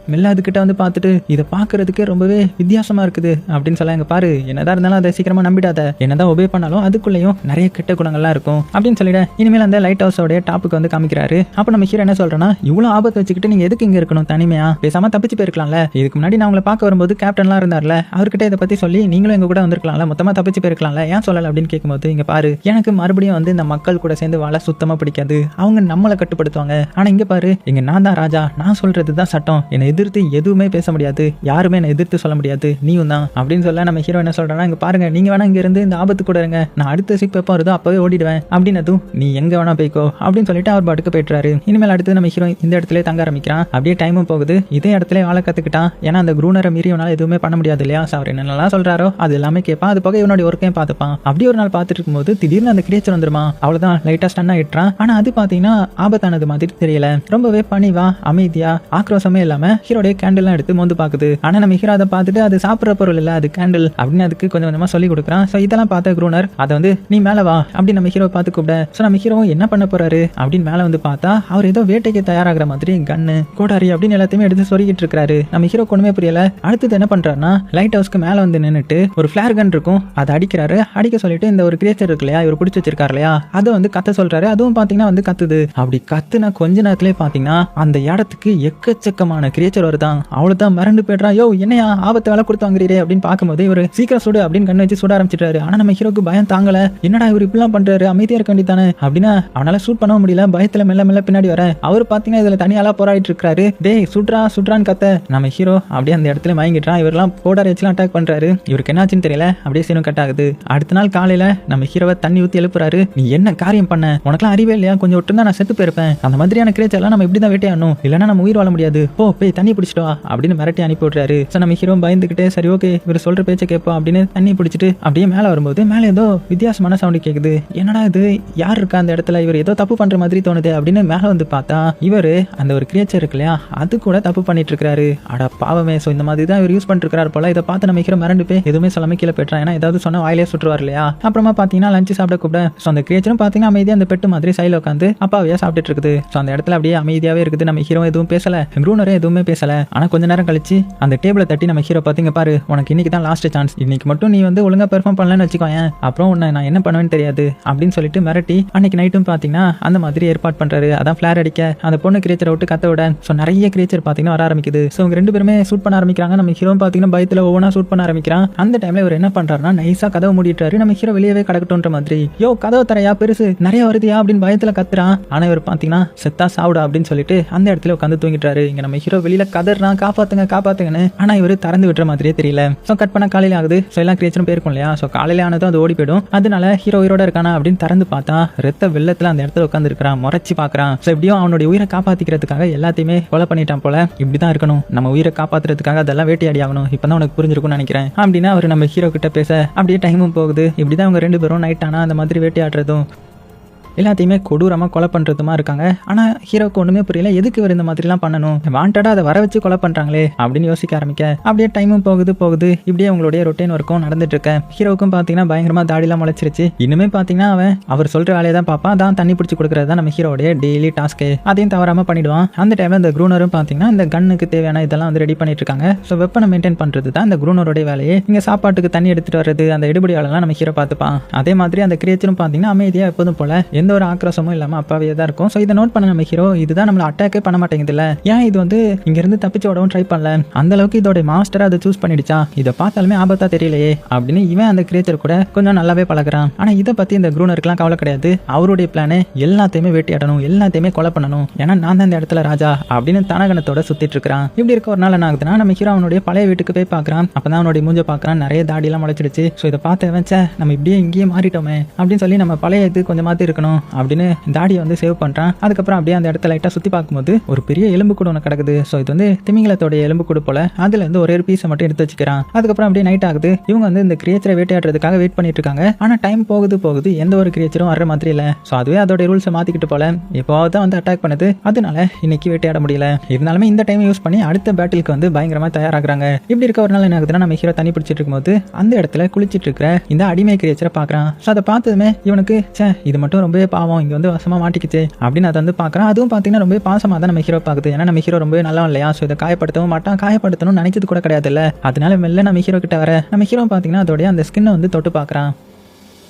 மெல்ல அதுக்கிட்ட வந்து பார்த்துட்டு இதை பார்க்கறதுக்கே ரொம்பவே வித்தியாசமா இருக்குது. அப்படின்னு சொல்ல எங்க பாரு என்னதான் இருந்தாலும் அதை சீக்கிரமா நம்பிடாத. என்னதான் ஒபே பண்ணாலும் அதுக்குள்ளேயும் நிறைய கெட்ட குணங்கள்லாம் இருக்கும். அப்படின்னு சொல்லிட இனிமேல் அந்த லைட் ஹவுஸோடைய டாப்புக்கு வந்து காமிக்கிறாரு. அப்போ நம்ம ஹீரோ என்ன சொல்றேன்னா இவ்வளோ ஆபத்து வச்சுக்கிட்டு நீங்க எதுக்கு இங்க இருக்கணும் தனிமையா? பேசாம தப்பிச்சு போயிருக்கலாம்ல. இதுக்கு முன்னாடி நான் உங்களை பார்க்க வரும்போது கேப்டன்லாம் இருந்தார்ல அவர்கிட்ட இதை பத்தி சொல்லி நீங்களும் எங்க கூட வந்திருக்கலாம்ல. மொத்தமா தப்பிச்சு போயிருக்கலாம்ல. ஏன் சொல்லல? அப்படின்னு கேட்கும்போது இங்க பாரு எனக்கு மறுபடியும் வந்து இந்த மக்கள் கூட சேர்ந்து வாழ சுத்தமா பிடிக்காது. அவங்க நம்மளை கட்டுப்படுத்துவாங்க. ஆனா இங்க பாரு இங்க நான் தான் ராஜா. நான் சொல்றது தான் சட்டம். என்னை எதிர்த்து எதுவுமே பேச முடியாது. யாருமே என்னை எதிர்த்து சொல்ல முடியாது. நீயும் தான். அப்படின்னு சொல்ல நம்ம ஹீரோ என்ன சொல்றேன்னா இங்க பாருங்க நீங்க வேணா இங்க இருந்து இந்த ஆபத்து கூட இருங்க. நான் அடுத்த சிப் எப்போ வருதோ அப்பவே ஓடிடுவேன். அப்படின்னதும் நீ எங்க வேணா போய்க்கோ. அப்படின்னு சொல்லிட்டு அவர் பாட்டுக்கு போயிட்டுறாரு. இனிமேல் அடுத்து நம்ம ஹீரோ இந்த இடத்துல தங்க ஆரம்பிக்கிறான். அப்படியே டைமும் போகுது. இதே இடத்துல வாழ கத்துக்கிட்டான். ஏன்னா அந்த குரூனரை மீறி இவனால எதுவுமே பண்ண முடியாது இல்லையா? So அவர் என்னெல்லாம் சொல்றாரோ அது எல்லாமே கேட்பான். அது போக இவனுடைய ஒர்க்கையும் பார்த்துப்பான். அப்படி ஒரு நாள் பார்த்துட்டு இருக்கும்போது திடீர்னு அந்த கிரியேச்சர் வந்துருமா? அவ்வளவுதான். லைட்டா ஸ்டன் ஆயிட்டுறான் ஆனா அது பாத்தீங்கன்னா ஆபத்தானது மாதிரி தெரியல. ரொம்பவே பணிவா அமைதியா ஆக்ரோஷமே இல்லாம ஹீரோடைய கேண்டில்லாம் எடுத்து மோந்து பாக்குது. ஆனா நம்ம ஹீரோ அதை பார்த்துட்டு அது சாப்பிட்ற பொருள் இல்ல அது கேண்டில் அப்படின்னு அதுக்கு கொஞ்சம் கொஞ்சமா சொல்லி கொடுக்குறான். ஸோ இதெல்லாம் பார்த்த குரூனர் அதை வந்து நீ மேல வா அப்படி நம்ம ஹீரோ பார்த்து கூப்பிட ஸோ நம்ம ஹீரோ என்ன பண்ண போறாரு? அப்படின்னு மேல வந்து பார்த்தா அவர் ஏதோ வேட்டைக்கு தயாராகிற மாதிரி கன்னு கோடாரி அப்படின்னு எல்லாத்தையுமே எடுத்து சொல்லிக்கிட்டு இருக்காரு நம்ம ஹீரோ கொண்டுமே புரியல. அடுத்தது என்ன பண்றாருன்னா லைட் ஹவுஸ்க்கு மேல வந்து நின்னுட்டு ஒரு ஃபிளேர் கன் இருக்கும். அதை அடிக்கிறாரு. அடிக்க சொல்லிட்டு இந்த ஒரு கிரியேச்சர் இருக்கு இல்லையா இவர் பிடிச்சி வச்சிருக்காரு இல்லையா அதை வந்து கத்த சொல்றாரு. அதுவும் பாத்தீங்கன்னா வந்து கத்துது. அப்படி கத்துனா கொஞ்ச நேரத்திலே பாத்தீங்கன்னா அந்த இடத்துக்கு எக்கச்சக்கமான கிரியேச்சர் வருதான் அவ்வளவுதான் மிரண்டு போயிடுறான் யோ என்னையா ஆபத்து வேலை கொடுத்து வாங்குறீரே அப்படின்னு பார்க்கும்போது இவர் சீக்கிரம் சுடு அப்படின்னு கண்ணு வச்சு சுட ஆரம்பிச்சிட்டாரு. ஆனா நம்ம ஹீரோக்கு பயம் தாங்கல. என்னடா இவர் இப்படிலாம் பண்றாரு? அமைதியாக இருக்க வேண்டியதானே அப்படின்னா அவனால சூட் பண்ண முடியல. பயத்துல மெல்ல மெல்ல பின்னாடி வர. அவர் பாத்தீங்கன்னா இதுல தனியாலாம் போராடிட்டு இருக்காரு டேய் சுட்றா சுட்றான்னு கத்த. நம்ம ஹீரோ அப்படியே அந்த இடத்துல மயங்கிட்டான் இவரெல்லாம் போடார வச்சுலாம் அட்டாக் பண்றாரு. இவருக்கு என்னாச்சுன்னு தெரியல. அப்படியே சீனும் கட் ஆகுது. அடுத்த நாள் காலையில நம்ம ஹீரோவை தண்ணி ஊற்றி எழுப்புறாரு. நீ என்ன காரியம் பண்ண? உனக்குலாம் அறிவே இல்லையா? கொஞ்சம் விட்டுருந்தா நான் செத்து போயிருப்பேன். அந்த மாதிரியான கிரேச்சர்லாம் நம்ம இப்படி தான் வேட்டையாடணும். இல்லைன்னா நம்ம உயிர் வாழ முடியாது. போ போய் தண்ணி பிடிச்சிட்டு வா அப்படின்னு மிரட்டி அனுப்பி விட்றாரு ஸோ நம்ம ஹீரோ பயந்துக்கிட்டே சரி ஓகே இவர் சொல்ற பேச்சை கேட்போம் அப்படின்னு தண்ணி பிடிச்சிட்டு அப்படியே மேலே வரும்போது மேலே ஏதோ வித்தியாசமான சவுண்டு கேட்குது என்னடா இது? யார் இருக்கா அந்த இடத்துல? இவர் ஏதோ தப்பு பண்ற மாதிரி தோணுது அப்படின்னு மேலே வந்து பார்த்தா இவர் அந்த ஒரு கிரியேச்சர் இருக்கு இல்லையா அது கூட தப்பு பண்ணிட்டு இருக்காரு அட பாவமே ஸோ இந்த மாதிரி தான் இவர் யூஸ் பண்ணிட்டு இருக்காரு போல இதை பார்த்து நம்ம ஹீரோ மிரண்டு போய் எதுவுமே சொல்லாம கீழே போயிட்டான் ஏன்னா ஏதாவது சொன்ன வாயிலே சுற்றுவார் இல்லையா. அப்புறமா பார்த்தீங்கன்னா லஞ்ச் சாப்பிட கூப்பிட ஸோ அந்த கிரியேச்சரும் பார்த்தீங்கன்னா அமைதியாக அந்த பெட்டு மாதிரி சைடில் உட்காந்து அப்பாவையா சாப்பிட்டுட்டு இருக்குது. ஸோ அந்த இடத்துல அப்படியே அமைதியாவே இருக்குது. நம்ம ஹீரோ எதுவும் பேசல க்ரூனரும் எதுவுமே பேசல. ஆனா கொஞ்ச நேரம் கழிச்சு அந்த டேபிளை தட்டி நம்ம ஹீரோ பார்த்தீங்க பாரு உனக்கு இன்னைக்கு தான் லாஸ்ட் சான்ஸ் இன்னைக்கு மட்டும் நீ வந்து ஒழுங்கா பெர்ஃபார்ம் பண்ணலன்னு வச்சுக்கோயேன் அப்புறம் உன்னை நான் என்ன பண்ணுவேன்னு தெரியாது அப்படின்னு சொல்லிட்டு மிரட்டி அன்னைக்கு நைட்டும் பார்த்தீங்கன்னா அந்த மாதிரி ஏற்பாடு பண்றாரு. அதான் ஃபிளார் அடிக்க அந்த பொண்ணு கிரேச்சரை விட்டு கத்த விட ஸோ நிறைய கிரேச்சர் பார்த்தீங்கன்னா வர ஆரம்பிக்குது. ஸோ இவங்க ரெண்டு பேருமே ஷூட் பண்ண ஆரம்பிக்கிறாங்க. நம்ம ஹீரோ பார்த்தீங்கன்னா பயத்தில் ஒவ்வொன்றா ஷூட் பண்ண ஆரம்பிக்கிறான். அந்த டைம்ல இவர் என்ன பண்றாருன்னா நைஸா கதவை மூடிட்டாரு நம்ம ஹீரோ வெளியவே கடக்கட்டும்ன்ற மாதிரி. யோ கதவை தரையா பெருசு நிறைய வருதியா? அப்படின்னு பயத்துல கத்துறான். ஆனா இவர் பார்த்தீங்கன்னா செத்தா சாவுடா அப்படின்னு சொல்லிட்டு அந்த இடத்துல உட்காந்து தூங்கிட்டாரு இங்க நம்ம ஹீரோ வெளியில கதர்னா காப்பாத்துங்க காப்பாத்துங்கன்னு. ஆனா இவர் திறந்து விட்டுற மாதிரியே தெரியல. ஸோ கட் பண்ண காலையில ஆகுது. ஸோ எல்லாம் கிரியேச்சரும் போயிருக்கும் இல்லையா? ஸோ காலையில ஆனதும் அது ஓடி போயிடும். அதனால ஹீரோ உயிரோட இருக்கானா அப்படின்னு திறந்து பார்த்தா ரத்த வெள்ளத்துல அந்த இடத்துல உட்காந்து இருக்கிறான் பார்க்குறான் பாக்குறான் ஸோ எப்படியும் அவனுடைய உயிரை காப்பாத்திக்கிறதுக்காக எல்லாத்தையுமே கொலை பண்ணிட்டான் போல. இப்படிதான் இருக்கணும். நம்ம உயிரை காப்பாத்துறதுக்காக அதெல்லாம் வேட்டையாடி ஆகணும். இப்பதான் உனக்கு புரிஞ்சிருக்கும்னு நினைக்கிறேன். அப்படின்னா அவர் நம்ம ஹீரோ கிட்ட பேச அப்படியே டைமும் போகுது. இப்படிதான் அவங்க ரெண்டு பேரும் நைட் ஆனா அந்த மாதிரி வேட்டையாடுறதும் எல்லாத்தையுமே கொடூரமாக கொலை பண்ணுறதுமா இருக்காங்க. ஆனால் ஹீரோக்கு ஒன்றுமே புரியல. எதுக்கு இவர் இந்த மாதிரிலாம் பண்ணணும்? வாண்டடாக அதை வர வச்சு கொலை பண்ணுறாங்களே அப்படின்னு யோசிக்க ஆரம்பிக்க. அப்படியே டைமும் போகுது போகுது. இப்படியே உங்களுடைய ரொட்டீன் ஒர்க்கும் நடந்துட்டு இருக்க. ஹீரோவுக்கும் பார்த்தீங்கன்னா பயங்கரமாக தாடிலாம் முளைச்சிருச்சு. இன்னுமே பார்த்தீங்கன்னா அவன் அவர் சொல்கிற வேலையை தான் பார்ப்பான். தான் தண்ணி பிடிச்சி கொடுக்குறது தான் நம்ம ஹீரோடைய டெய்லி டாஸ்க்கு அதையும் தவறாமல் பண்ணிடுவான். அந்த டைமில் இந்த க்ரூனரும் பார்த்தீங்கன்னா இந்த கண்ணுக்கு தேவையான இதெல்லாம் வந்து ரெடி பண்ணிட்டு இருக்காங்க. ஸோ வெப்பனை மெயின்டைன் பண்ணுறது தான் இந்த குரூனருடைய வேலையே. இங்கே சாப்பாட்டுக்கு தண்ணி எடுத்துட்டு வர்றது அந்த எடுபடி வேலைலாம் நம்ம ஹீரோ பார்த்துப்பான். அதே மாதிரி அந்த கிரியேச்சரும் பார்த்தீங்கன்னா அமைதியாக எப்போதும் போல எந்த ஒரு ஆக்ரோஷமும் இல்லாம அப்பாவே தான் இருக்கும். ஸோ இதை நோட் பண்ண நம்ம ஹீரோ இதுதான் நம்மள அட்டாக்கே பண்ண மாட்டேங்குதுல்ல. ஏன் இது வந்து இங்க இருந்து தப்பிச்சு ஓடவும் ட்ரை பண்ணல? அந்த அளவுக்கு இதோட மாஸ்டர் அதை சூஸ் பண்ணிடுச்சா? இதை பார்த்தாலுமே ஆபத்தா தெரியலையே அப்படின்னு இவன் அந்த கிரியேச்சர் கூட கொஞ்சம் நல்லாவே பழகுறான். ஆனா இதை பத்தி இந்த குரூனருக்குலாம் கவலை கிடையாது. அவருடைய பிளானே எல்லாத்தையுமே வேட்டையாடணும் எல்லாத்தையுமே கொலை பண்ணணும். ஏன்னா நான் தான் இந்த இடத்துல ராஜா அப்படின்னு தனகணத்தோட சுத்திட்டு இருக்கிறான். இப்படி இருக்க ஒரு நாள் என்ன ஆகுதுன்னா நம்ம ஹீரோ அவனுடைய பழைய வீட்டுக்கு போய் பார்க்கறான். அப்பதான் அவனுடைய மூஞ்ச பார்க்கறான். நிறைய தாடியெல்லாம் முளைச்சிடுச்சு. ஸோ இதை பார்த்து வச்ச நம்ம இப்படியே இங்கேயே மாறிட்டோமே அப்படின்னு சொல்லி நம்ம பழைய இது கொஞ்சம் இருக்கணும். பண்ணணும் அப்படின்னு தாடியை வந்து சேவ் பண்ணுறான் அதுக்கப்புறம் அப்படியே அந்த இடத்துல லைட்டாக சுற்றி பார்க்கும்போது ஒரு பெரிய எலும்பு கூடு ஒன்று கிடக்குது. ஸோ இது வந்து திமிங்கலத்தோட எலும்பு கூடு போல. அதுல இருந்து ஒரே ஒரு பீஸை மட்டும் எடுத்து வச்சுக்கிறான். அதுக்கப்புறம் அப்படியே நைட் ஆகுது. இவங்க வந்து இந்த கிரியேச்சரை வேட்டையாடுறதுக்காக வெயிட் பண்ணிட்டு இருக்காங்க. ஆனால் டைம் போகுது போகுது. எந்த ஒரு கிரியேச்சரும் வர மாதிரி இல்லை. ஸோ அதுவே அதோட ரூல்ஸை மாற்றிக்கிட்டு போல. எப்போவாவது தான் வந்து அட்டாக் பண்ணுது. அதனால இன்னைக்கு வேட்டையாட முடியல. இருந்தாலுமே இந்த டைம் யூஸ் பண்ணி அடுத்த பேட்டிலுக்கு வந்து பயங்கரமாக தயாராகிறாங்க. இப்படி இருக்க ஒரு நாள் என்ன ஆகுதுன்னா நம்ம ஹீரோ தண்ணி பிடிச்சிட்டு இருக்கும்போது அந்த இடத்துல குளிச்சிட்டு இருக்கிற இந்த அடிமை கிரியேச்சரை பார்க்குறான். ஸோ அதை பார்த்ததுமே இவனுக்கு ச்சே இது மட்டும் ரொம்ப ரொம்பவே பாவம் இங்கே வந்து வசமாக மாட்டிக்கிச்சு. அப்படின்னு அதை வந்து பார்க்குறேன். அதுவும் பார்த்தீங்கன்னா ரொம்ப பாசமாக தான் நம்ம ஹீரோ பார்க்குது. ஏன்னா நம்ம ஹீரோ ரொம்பவே நல்லா இல்லையா? ஸோ இதை காயப்படுத்தவும் மாட்டான். காயப்படுத்தணும்னு நினைச்சது கூட கிடையாதுல்ல. அதனால மெல்ல நம்ம ஹீரோ கிட்ட வர நம்ம ஹீரோ பார்த்தீங்கன்னா அதோடைய அந்த ஸ்கின்னை வந்து தொட்டு பார்க்கறான்.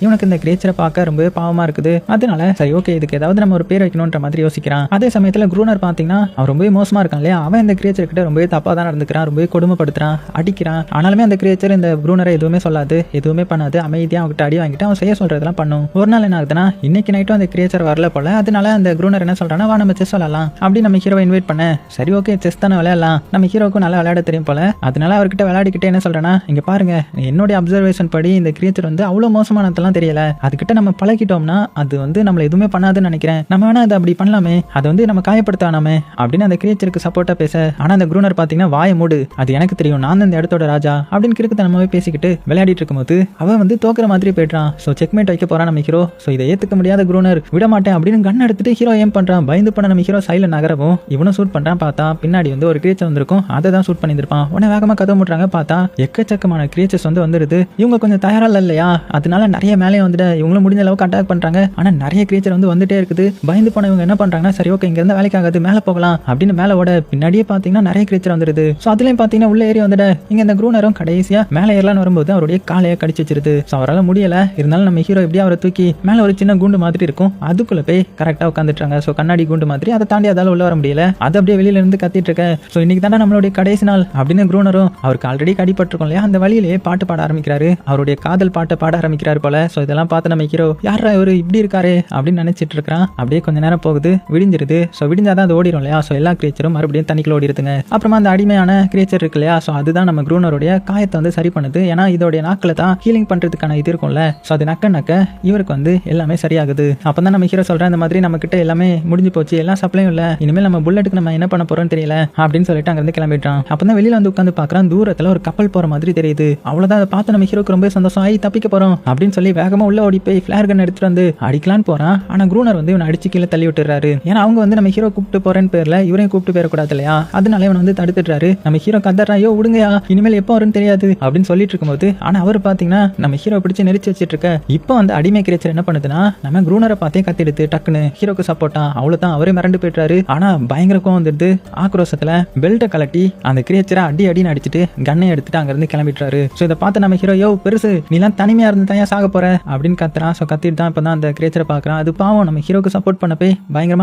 இவனுக்கு இந்த கிரேச்சரை பார்க்க ரொம்பவே பாவமா இருக்குது. அதனால சரி ஓகே இதுக்கு ஏதாவது நம்ம ஒரு பேர் வைக்கணுன்ற மாதிரி யோசிக்கிறான். அதே சமயத்துல குரூனர் பாத்தீங்கன்னா அவன் ரொம்பவே மோசமா இருக்கான் இல்லையா? அவன் இந்த கிரேச்சர் கிட்ட ரொம்பவே தப்பா தான் நடந்துக்கிறான். ரொம்பவே கொடுமைப்படுத்துறான். அடிக்கிறான். ஆனாலுமே அந்த கிரேச்சர் இந்த குரூனரை எதுவுமே சொல்லாது எதுவுமே பண்ணாது. அமைதியா அவன்கிட்ட அடி வாங்கிட்டு அவன் செய்ய சொல்றதெல்லாம் பண்ணும். ஒரு நாள் என்ன ஆகுதுன்னா இன்னைக்கு நைட்டும் அந்த கிரேச்சர் வரல போல அதனால அந்த குரூனர் என்ன சொல்றானா வா நம்ம செஸ் விளாடலாம் அப்படி நம்ம ஹீரோ இன்வைட் பண்ண. சரி ஓகே செஸ் தானே விளையாடலாம். நம்ம ஹீரோக்கும் நல்லா விளையாட தெரியும் போல. அதனால அவர்கிட்ட விளையாடிக்கிட்டே என்ன சொல்றேன்னா இங்க பாருங்க என்னுடைய அப்சர்வேஷன் படி இந்த கிரியேச்சர் வந்து அவ்வளவு மோசமானதெல்லாம் தெரியல. அதுக்கிட்ட நம்ம பழகிட்டோம்னா அது வந்து நம்மளை எதுவுமே பண்ணாதுன்னு நினைக்கிறேன். நம்ம வேணா அதை அப்படி பண்ணலாமே. அதை வந்து நம்ம காயப்படுத்தானாமே அப்படின்னு அந்த கிரியேச்சருக்கு சப்போர்ட்டா பேச ஆனா அந்த குரூனர் பாத்தீங்கன்னா வாய மூடு. அது எனக்கு தெரியும் நான் இந்த இடத்தோட ராஜா அப்படின்னு கிறுக்குத்தனமாவே பேசிக்கிட்டு விளையாடிட்டு இருக்கும்போது அவன் வந்து தோக்குற மாதிரி போயிட்டான் ஸோ செக்மேட் வைக்க போறான் நம்ம ஹீரோ ஸோ இதை ஏத்துக்க முடியாத குரூனர் விட மாட்டேன் அப்படின்னு கண் எடுத்துட்டு ஹீரோ ஏம் பண்றான். பயந்து பண்ண நம்ம ஹீரோ சைல நகரவும் இவனும் சூட் பண்றான் பார்த்தா பின்னாடி வந்து ஒரு கிரியேச்சர் வந்திருக்கும். அதை தான் சூட் பண்ணியிருப்பான் உடனே வேகமா கதவு முட்டுறாங்க பார்த்தா எக்கச்சக்கமான கிரியேச்சர்ஸ் வந்து வந்துருது. இவங்க கொஞ்சம் தயாரா இல்லையா? அதனால நிறைய மேலே வந்துட்டு இவங்களும் முடிஞ்ச அளவுக்கு அட்டாக் பண்றாங்க. ஆனா நிறைய கிரியேச்சர் வந்து வந்துட்டே இருக்குது. பயந்து போன இவங்க என்ன பண்றாங்கன்னா சரி ஓகே இங்கேருந்து வேலைக்கு ஆகாது மேலே போகலாம் அப்படின்னு மேலே ஓட பின்னாடியே பாத்தீங்கன்னா நிறைய கிரியேச்சர் வந்துருது. ஸோ அதுலயும் பாத்தீங்கன்னா உள்ள ஏறி வந்துட்டு இங்க இந்த குரூனரும் கடைசியா மேலே ஏறலாம்னு வரும்போது அவருடைய காலையை கடிச்சு வச்சிருது. ஸோ அவரால் முடியல. இருந்தாலும் நம்ம ஹீரோ எப்படியும் அவரை தூக்கி மேலே ஒரு சின்ன குண்டு மாதிரி இருக்கும். அதுக்குள்ள போய் கரெக்டாக உட்காந்துட்டாங்க ஸோ கண்ணாடி குண்டு மாதிரி. அதை தாண்டி அதால உள்ள வர முடியல. அது அப்படியே வெளியில இருந்து கத்திட்டு இருக்க. ஸோ இன்னைக்கு தானே நம்மளுடைய கடைசி நாள் அப்படின்னு குரூனரும் அவருக்கு ஆல்ரெடி கடிப்பட்டிருக்கும் இல்லையா? அந்த வழியிலேயே பாட்டு பாட ஆரம்பிக்கிறாரு. அவருடைய காதல் பாட்டை பாட ஆரம்பிக்கிறாரு போல. ஸோ இதெல்லாம் பார்த்து நம்ம ஹீரோ யாரா இவர்? இப்படி இருக்காரு அப்படின்னு நினைச்சிட்டு இருக்கிறான். அப்படியே கொஞ்ச நேரம் போகுது விடிஞ்சிருது. ஸோ விடிஞ்சாதான் அது ஓடிடும் இல்லையா? ஸோ எல்லா கிரியேச்சரும் மறுபடியும் தண்ணிக்குள்ள ஓடிடுதுங்க அப்புறமா அந்த அடிமையான கிரியேச்சர் இருக்கு இல்லையா? ஸோ அதுதான் நம்ம குரூனருடைய காயத்தை வந்து சரி பண்ணுது. ஏன்னா இதோடைய நாக்கில் தான் ஹீலிங் பண்ணுறதுக்கான இது இருக்கும்ல. ஸோ அது நக்க நக்க இவருக்கு வந்து எல்லாமே சரியாகுது. அப்போ தான் நம்ம ஹீரோ சொல்கிறேன் இந்த மாதிரி நம்ம கிட்ட எல்லாமே முடிஞ்சு போச்சு. எல்லா சப்ளையும் இல்லை. இனிமேல் நம்ம புல்லட்டுக்கு நம்ம என்ன பண்ண போறோம்னு தெரியல அப்படின்னு சொல்லிட்டு அங்கேருந்து கிளம்பிட்டான் அப்போ தான் வெளியில் வந்து உட்காந்து பார்க்குறான் தூரத்தில் ஒரு கப்பல் போகிற மாதிரி தெரியுது. அவ்வளோதான் அதை பார்த்து நம்ம ஹீரோக்கு ரொம்ப சந்தோஷம். ஆகி தப்பிக்க போகிறோம் அப்படின்னு சொல்லி வேகமா உள்ள ஓடி போய் ஃபிளேர் கன் எடுத்துட்டு வந்து அடிக்கலான்னு போறான். ஆனா குரூனர் வந்து இவனை அடிச்சு கீழே தள்ளி விட்டுறாரு ஏன்னா அவங்க வந்து நம்ம ஹீரோ கூப்பிட்டு போறேன்னு பேர்ல இவரையும் கூப்பிட்டு போயிடக்கூடாது இல்லையா? அதனால இவன் வந்து தடுத்துட்டாரு நம்ம ஹீரோ கதறான் ஐயோ விடுங்கயா இனிமேல் எப்போ வரும்னு தெரியாது அப்படின்னு சொல்லிட்டு இருக்கும்போது ஆனா அவர் பாத்தீங்கன்னா நம்ம ஹீரோ பிடிச்சு நெரிச்சு வச்சிட்டு இருக்க இப்போ வந்து அடிமை கிரேச்சர் என்ன பண்ணுதுன்னா நம்ம குரூனரை பார்த்தே கத்திடுது டக்குன்னு ஹீரோக்கு சப்போர்ட்டா அவ்வளவுதான் அவரே மிரண்டு போயிட்டாரு ஆனா பயங்கர கோவம் வந்துடுது. ஆக்ரோஷத்தில் பெல்ட்டை கலட்டி அந்த கிரியேச்சரை அடி அடின்னு அடிச்சுட்டு கண்ணை எடுத்துட்டு அங்க இருந்து கிளம்பிட்டாரு ஸோ இதை பார்த்து நம்ம ஹீரோ யோ பெருசு நீலாம் தனிமையா இருந்து தான் சாக போற அப்படின்னு கத்துறான். ஸோ கத்திட்டு தான் இப்போ தான் அந்த கிரேச்சரை பார்க்குறான் அது பாவம் நம்ம ஹீரோக்கு சப்போர்ட் பண்ண போய்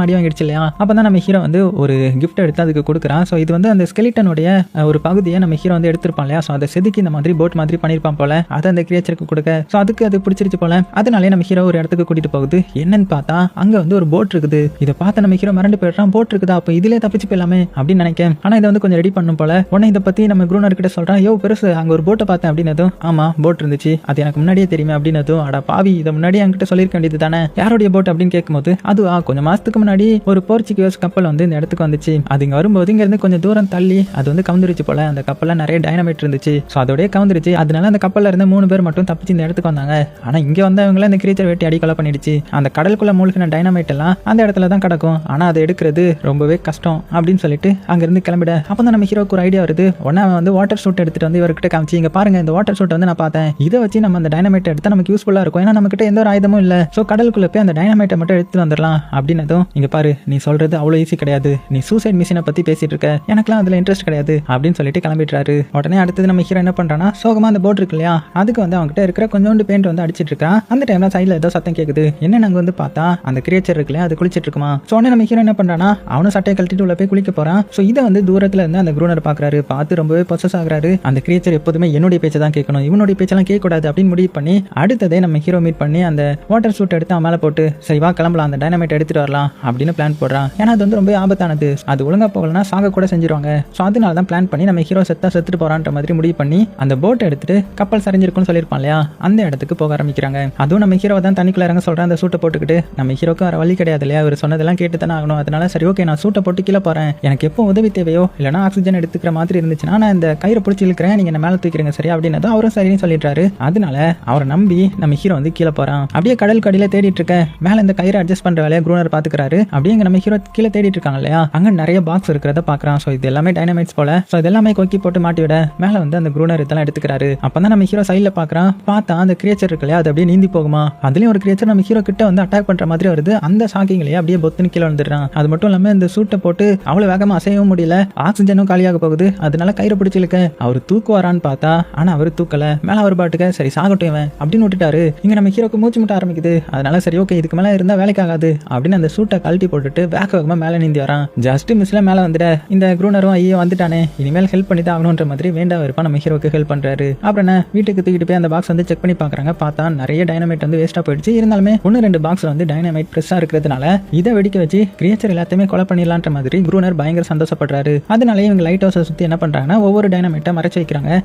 அடி வாங்கிடுச்சு இல்லையா? அப்போ தான் நம்ம ஹீரோ வந்து ஒரு கிஃப்ட் எடுத்து அதுக்கு கொடுக்குறான். ஸோ இது வந்து அந்த ஸ்கெலிட்டனுடைய ஒரு பகுதியை நம்ம ஹீரோ வந்து எடுத்திருப்பான் இல்லையா? ஸோ அதை செதுக்கி இந்த மாதிரி போட் மாதிரி பண்ணியிருப்பான் போல. அதை அந்த கிரியேச்சருக்கு கொடுக்க. ஸோ அதுக்கு அது பிடிச்சிருச்சு போல. அதனாலே நம்ம ஹீரோ ஒரு இடத்துக்கு கூட்டிட்டு போகுது. என்னன்னு பார்த்தா அங்கே வந்து ஒரு போட் இருக்குது. இதை பார்த்து நம்ம ஹீரோ மறந்து போயிடுறான். போட் இருக்குதா? அப்போ இதிலே தப்பிச்சு போயிடலாமே அப்படின்னு நினைக்கேன். ஆனால் இதை வந்து கொஞ்சம் ரெடி பண்ணும் போல. உடனே இதை பற்றி நம்ம குரூனர் கிட்ட சொல்றான். யோ பெருசு அங்கே ஒரு போட்டை பார்த்தேன் அப்படின்னதும் ஆமாம் போட் இருந்துச்சு. அது எனக்கு முன்னாடியே தெரியுமே அப்படின்னதும் அட பாவி இதை முன்னாடி என்கிட்ட சொல்லியிருக்க வேண்டியது தானே? யாருடைய போட் அப்படின்னு கேட்கும்போது அதுவா? கொஞ்சம் மாசத்துக்கு முன்னாடி ஒரு போர்ச்சுகீஸ் கப்பல் வந்து இந்த இடத்துக்கு வந்துச்சு. அது இங்க வரும்போது இங்க இருந்து கொஞ்சம் தூரம் தள்ளி அது வந்து கவுந்துருச்சு போல. அந்த கப்பல்ல நிறைய டைனமைட் இருந்துச்சு. ஸோ அதோடய கவுந்துருச்சு அதனால அந்த கப்பல்ல இருந்து மூணு பேர் மட்டும் தப்பிச்சு இந்த இடத்துக்கு வந்தாங்க. ஆனா இங்க வந்தவங்கள இந்த கிரீச்சர் வெட்டி அடி கொலை பண்ணிடுச்சு. அந்த கடலுக்குள்ள மூழ்கின டைனமைட் எல்லாம் அந்த இடத்துல தான் கிடக்கும். ஆனா அதை எடுக்கிறது ரொம்பவே கஷ்டம் அப்படின்னு சொல்லிட்டு அங்கிருந்து கிளம்பிட. அப்போ தான் நம்ம ஹீரோக்கு ஒரு ஐடியா வருது. உடனே அவன் வந்து வாட்டர் சூட் எடுத்துட்டு வந்து இவர்கிட்ட காமிச்சு இங்க பாருங்க இந்த வாட்டர் சூட் வந்து நான் பார்த்தேன். இதை வச்சு நம்ம அந்த டைனமைட் எடுத்து நமக்கு யூஸ் யூஸ்ஃபுல்லாக இருக்கும். ஏன்னா நம்மக்கிட்ட எந்த ஒரு ஆயுதமும் இல்லை. ஸோ கடலுக்குள்ளே போய் அந்த டைனமைட்டை மட்டும் எடுத்துட்டு வந்துடலாம் அப்படின்னதும் இங்கே பாரு நீ சொல்கிறது அவ்வளோ ஈஸி கிடையாது. நீ சூசைட் மிஷினை பற்றி பேசிட்டு இருக்க. எனக்குலாம் அதில் இன்ட்ரெஸ்ட் கிடையாது. அப்படின்னு சொல்லிட்டு கிளம்பிட்டுறாரு உடனே அடுத்தது நம்ம ஹீரோ என்ன பண்ணுறான்னா சோகமாக அந்த போட் இருக்கு இல்லையா? அதுக்கு வந்து அவங்ககிட்ட இருக்கிற கொஞ்சோண்டு பெயிண்ட் வந்து அடிச்சிட்டு இருக்கான். அந்த டைம்ல சைடில் ஏதோ சத்தம் கேட்குது என்ன நாங்கள் வந்து பார்த்தா அந்த கிரியேச்சர் இருக்கு இல்லையா? அது குளிச்சிட்டு இருக்குமா? ஸோ உடனே நம்ம ஹீரோ என்ன பண்ணுறான்னா அவனும் சட்டையை கழட்டிட்டு உள்ள போய் குளிக்க போகிறான் ஸோ இதை வந்து தூரத்தில் இருந்து அந்த குரூனர் பார்க்குறாரு பார்த்து ரொம்பவே பொசஸ் ஆகுறாரு. அந்த கிரியேச்சர் எப்போதுமே என்னுடைய பேச்சை தான் கேட்கணும். இவனுடைய பேச்செல்லாம் கேட்கக்கூடாது அப்படின்னு முடிவு பண்ணி அடுத்ததே நம்ம ஹீரோ மீட் பண்ணி அந்த வாட்டர் சூட் எடுத்து அவன் மேலே போட்டு சரி வா கிளம்பலாம் அந்த டைனமைட் எடுத்துட்டு வரலாம் அப்படின்னு பிளான் போடுறான். ஏன்னா அது வந்து ரொம்ப ஆபத்தானது. அது ஒழுங்கா போகலன்னா சாக கூட செஞ்சிருவாங்க. ஸோ அதனால தான் பிளான் பண்ணி நம்ம ஹீரோ செத்தா செத்துட்டு போறான்ற மாதிரி முடிவு பண்ணி அந்த போட்டை எடுத்துட்டு கப்பல் சரிஞ்சிருக்கும்னு சொல்லியிருப்பான் இல்லையா? அந்த இடத்துக்கு போக ஆரம்பிக்கிறாங்க. அதுவும் நம்ம ஹீரோ தான் தண்ணிக்குள்ள இறங்க சொல்றேன் அந்த சூட்டை போட்டுக்கிட்டு. நம்ம ஹீரோக்கு வர வழி கிடையாது இல்லையா? அவர் சொன்னதெல்லாம் கேட்டு தானே ஆகணும். அதனால சரி ஓகே நான் சூட்டை போட்டு கீழே போறேன். எனக்கு எப்போ உதவி தேவையோ இல்லைனா ஆக்சிஜன் எடுத்துக்கிற மாதிரி இருந்துச்சுன்னா நான் இந்த கயிறை பிடிச்சி இழுக்கிறேன். நீங்க என்ன மேலே தூக்கிறீங்க சரி அப்படின்னதும் அவரும் சரின்னு சொல்லிடுறாரு. அதனால அவரை நம்பி நம்ம ஹீரோ வந்து கீழே போறான். அப்படியே கடல் கடியில தேடிட்டு இருக்க மேல இந்த கயிறை அட்ஜஸ்ட் பண்ற வேலையை குரூனர் பாத்துக்கிறாரு. அப்படியே இங்கே நம்ம ஹீரோ கீழே தேடிட்டு இருக்காங்க இல்லையா? அங்க நிறைய பாக்ஸ் இருக்கிறத பாக்குறான். ஸோ இது எல்லாமே டைனமைட்ஸ் போல. ஸோ இது எல்லாமே கொக்கி போட்டு மாட்டி விட மேல வந்து அந்த குரூனர் இதெல்லாம் எடுத்துக்கிறாரு. அப்பதான் நம்ம ஹீரோ சைடில் பாக்குறான். பார்த்தா அந்த கிரியேச்சர் இருக்கு இல்லையா? அது அப்படியே நீந்தி போகுமா? அதுலயும் ஒரு கிரியேச்சர் நம்ம ஹீரோ கிட்ட வந்து அட்டாக் பண்ற மாதிரி வருது. அந்த ஷாக்கிங்லயே அப்படியே பொத்துன்னு கீழே வந்துடுறான் அது மட்டும் இல்லாம இந்த சூட்டை போட்டு அவ்வளவு வேகமா அசையவும் முடியல. ஆக்சிஜனும் காலியாக போகுது. அதனால கயிறு பிடிச்சிருக்க. அவர் தூக்குவாரான்னு பார்த்தா ஆனா அவர் தூக்கல. மேல அவர் பாட்டுக்க சரி சாகட்டும் இவன் அப்படின்னு விட்டுட்டாரு இங்க நம்ம ஹீரோக்கு மூச்சு முட்ட ஆரம்பிக்குது. அதனால சரி ஓகே இதுக்கு மேல இருந்தா வேலைக்கு ஆகாது. அப்படின்னு அந்த சூட்டை கழட்டி போட்டுட்டு வேக வேகமா மேல நீந்தி வரான் ஜஸ்ட் மிஸ்ல மேல வந்துட இந்த குரூனரும் ஐயோ வந்துட்டானே. இனிமேல் ஹெல்ப் பண்ணி தான் ஆகணுன்ற மாதிரி வேண்டாம் இருப்பா. நம்ம ஹீரோக்கு ஹெல்ப் பண்றாரு. அப்புறம் என்ன? வீட்டுக்கு தூக்கிட்டு போய் அந்த பாக்ஸ் வந்து செக் பண்ணி பாக்குறாங்க பார்த்தா நிறைய டைனமைட் வந்து வேஸ்டா போயிடுச்சு. இருந்தாலுமே ஒன்னு ரெண்டு பாக்ஸ்ல வந்து டைனமைட் ஃப்ரெஷ்ஷா இருக்கிறதுனால இதை வெடிக்க வச்சு கிரியேச்சர் எல்லாத்தையுமே கொலை பண்ணிடலான்ற மாதிரி குரூனர் பயங்கர சந்தோஷப்படுறாரு. அதனால இவங்க லைட் ஹவுஸை சுத்தி என்ன பண்றாங்கன்னா ஒவ்வொரு டைனமைட்டை மறைச்சு வைக்கிறாங்க.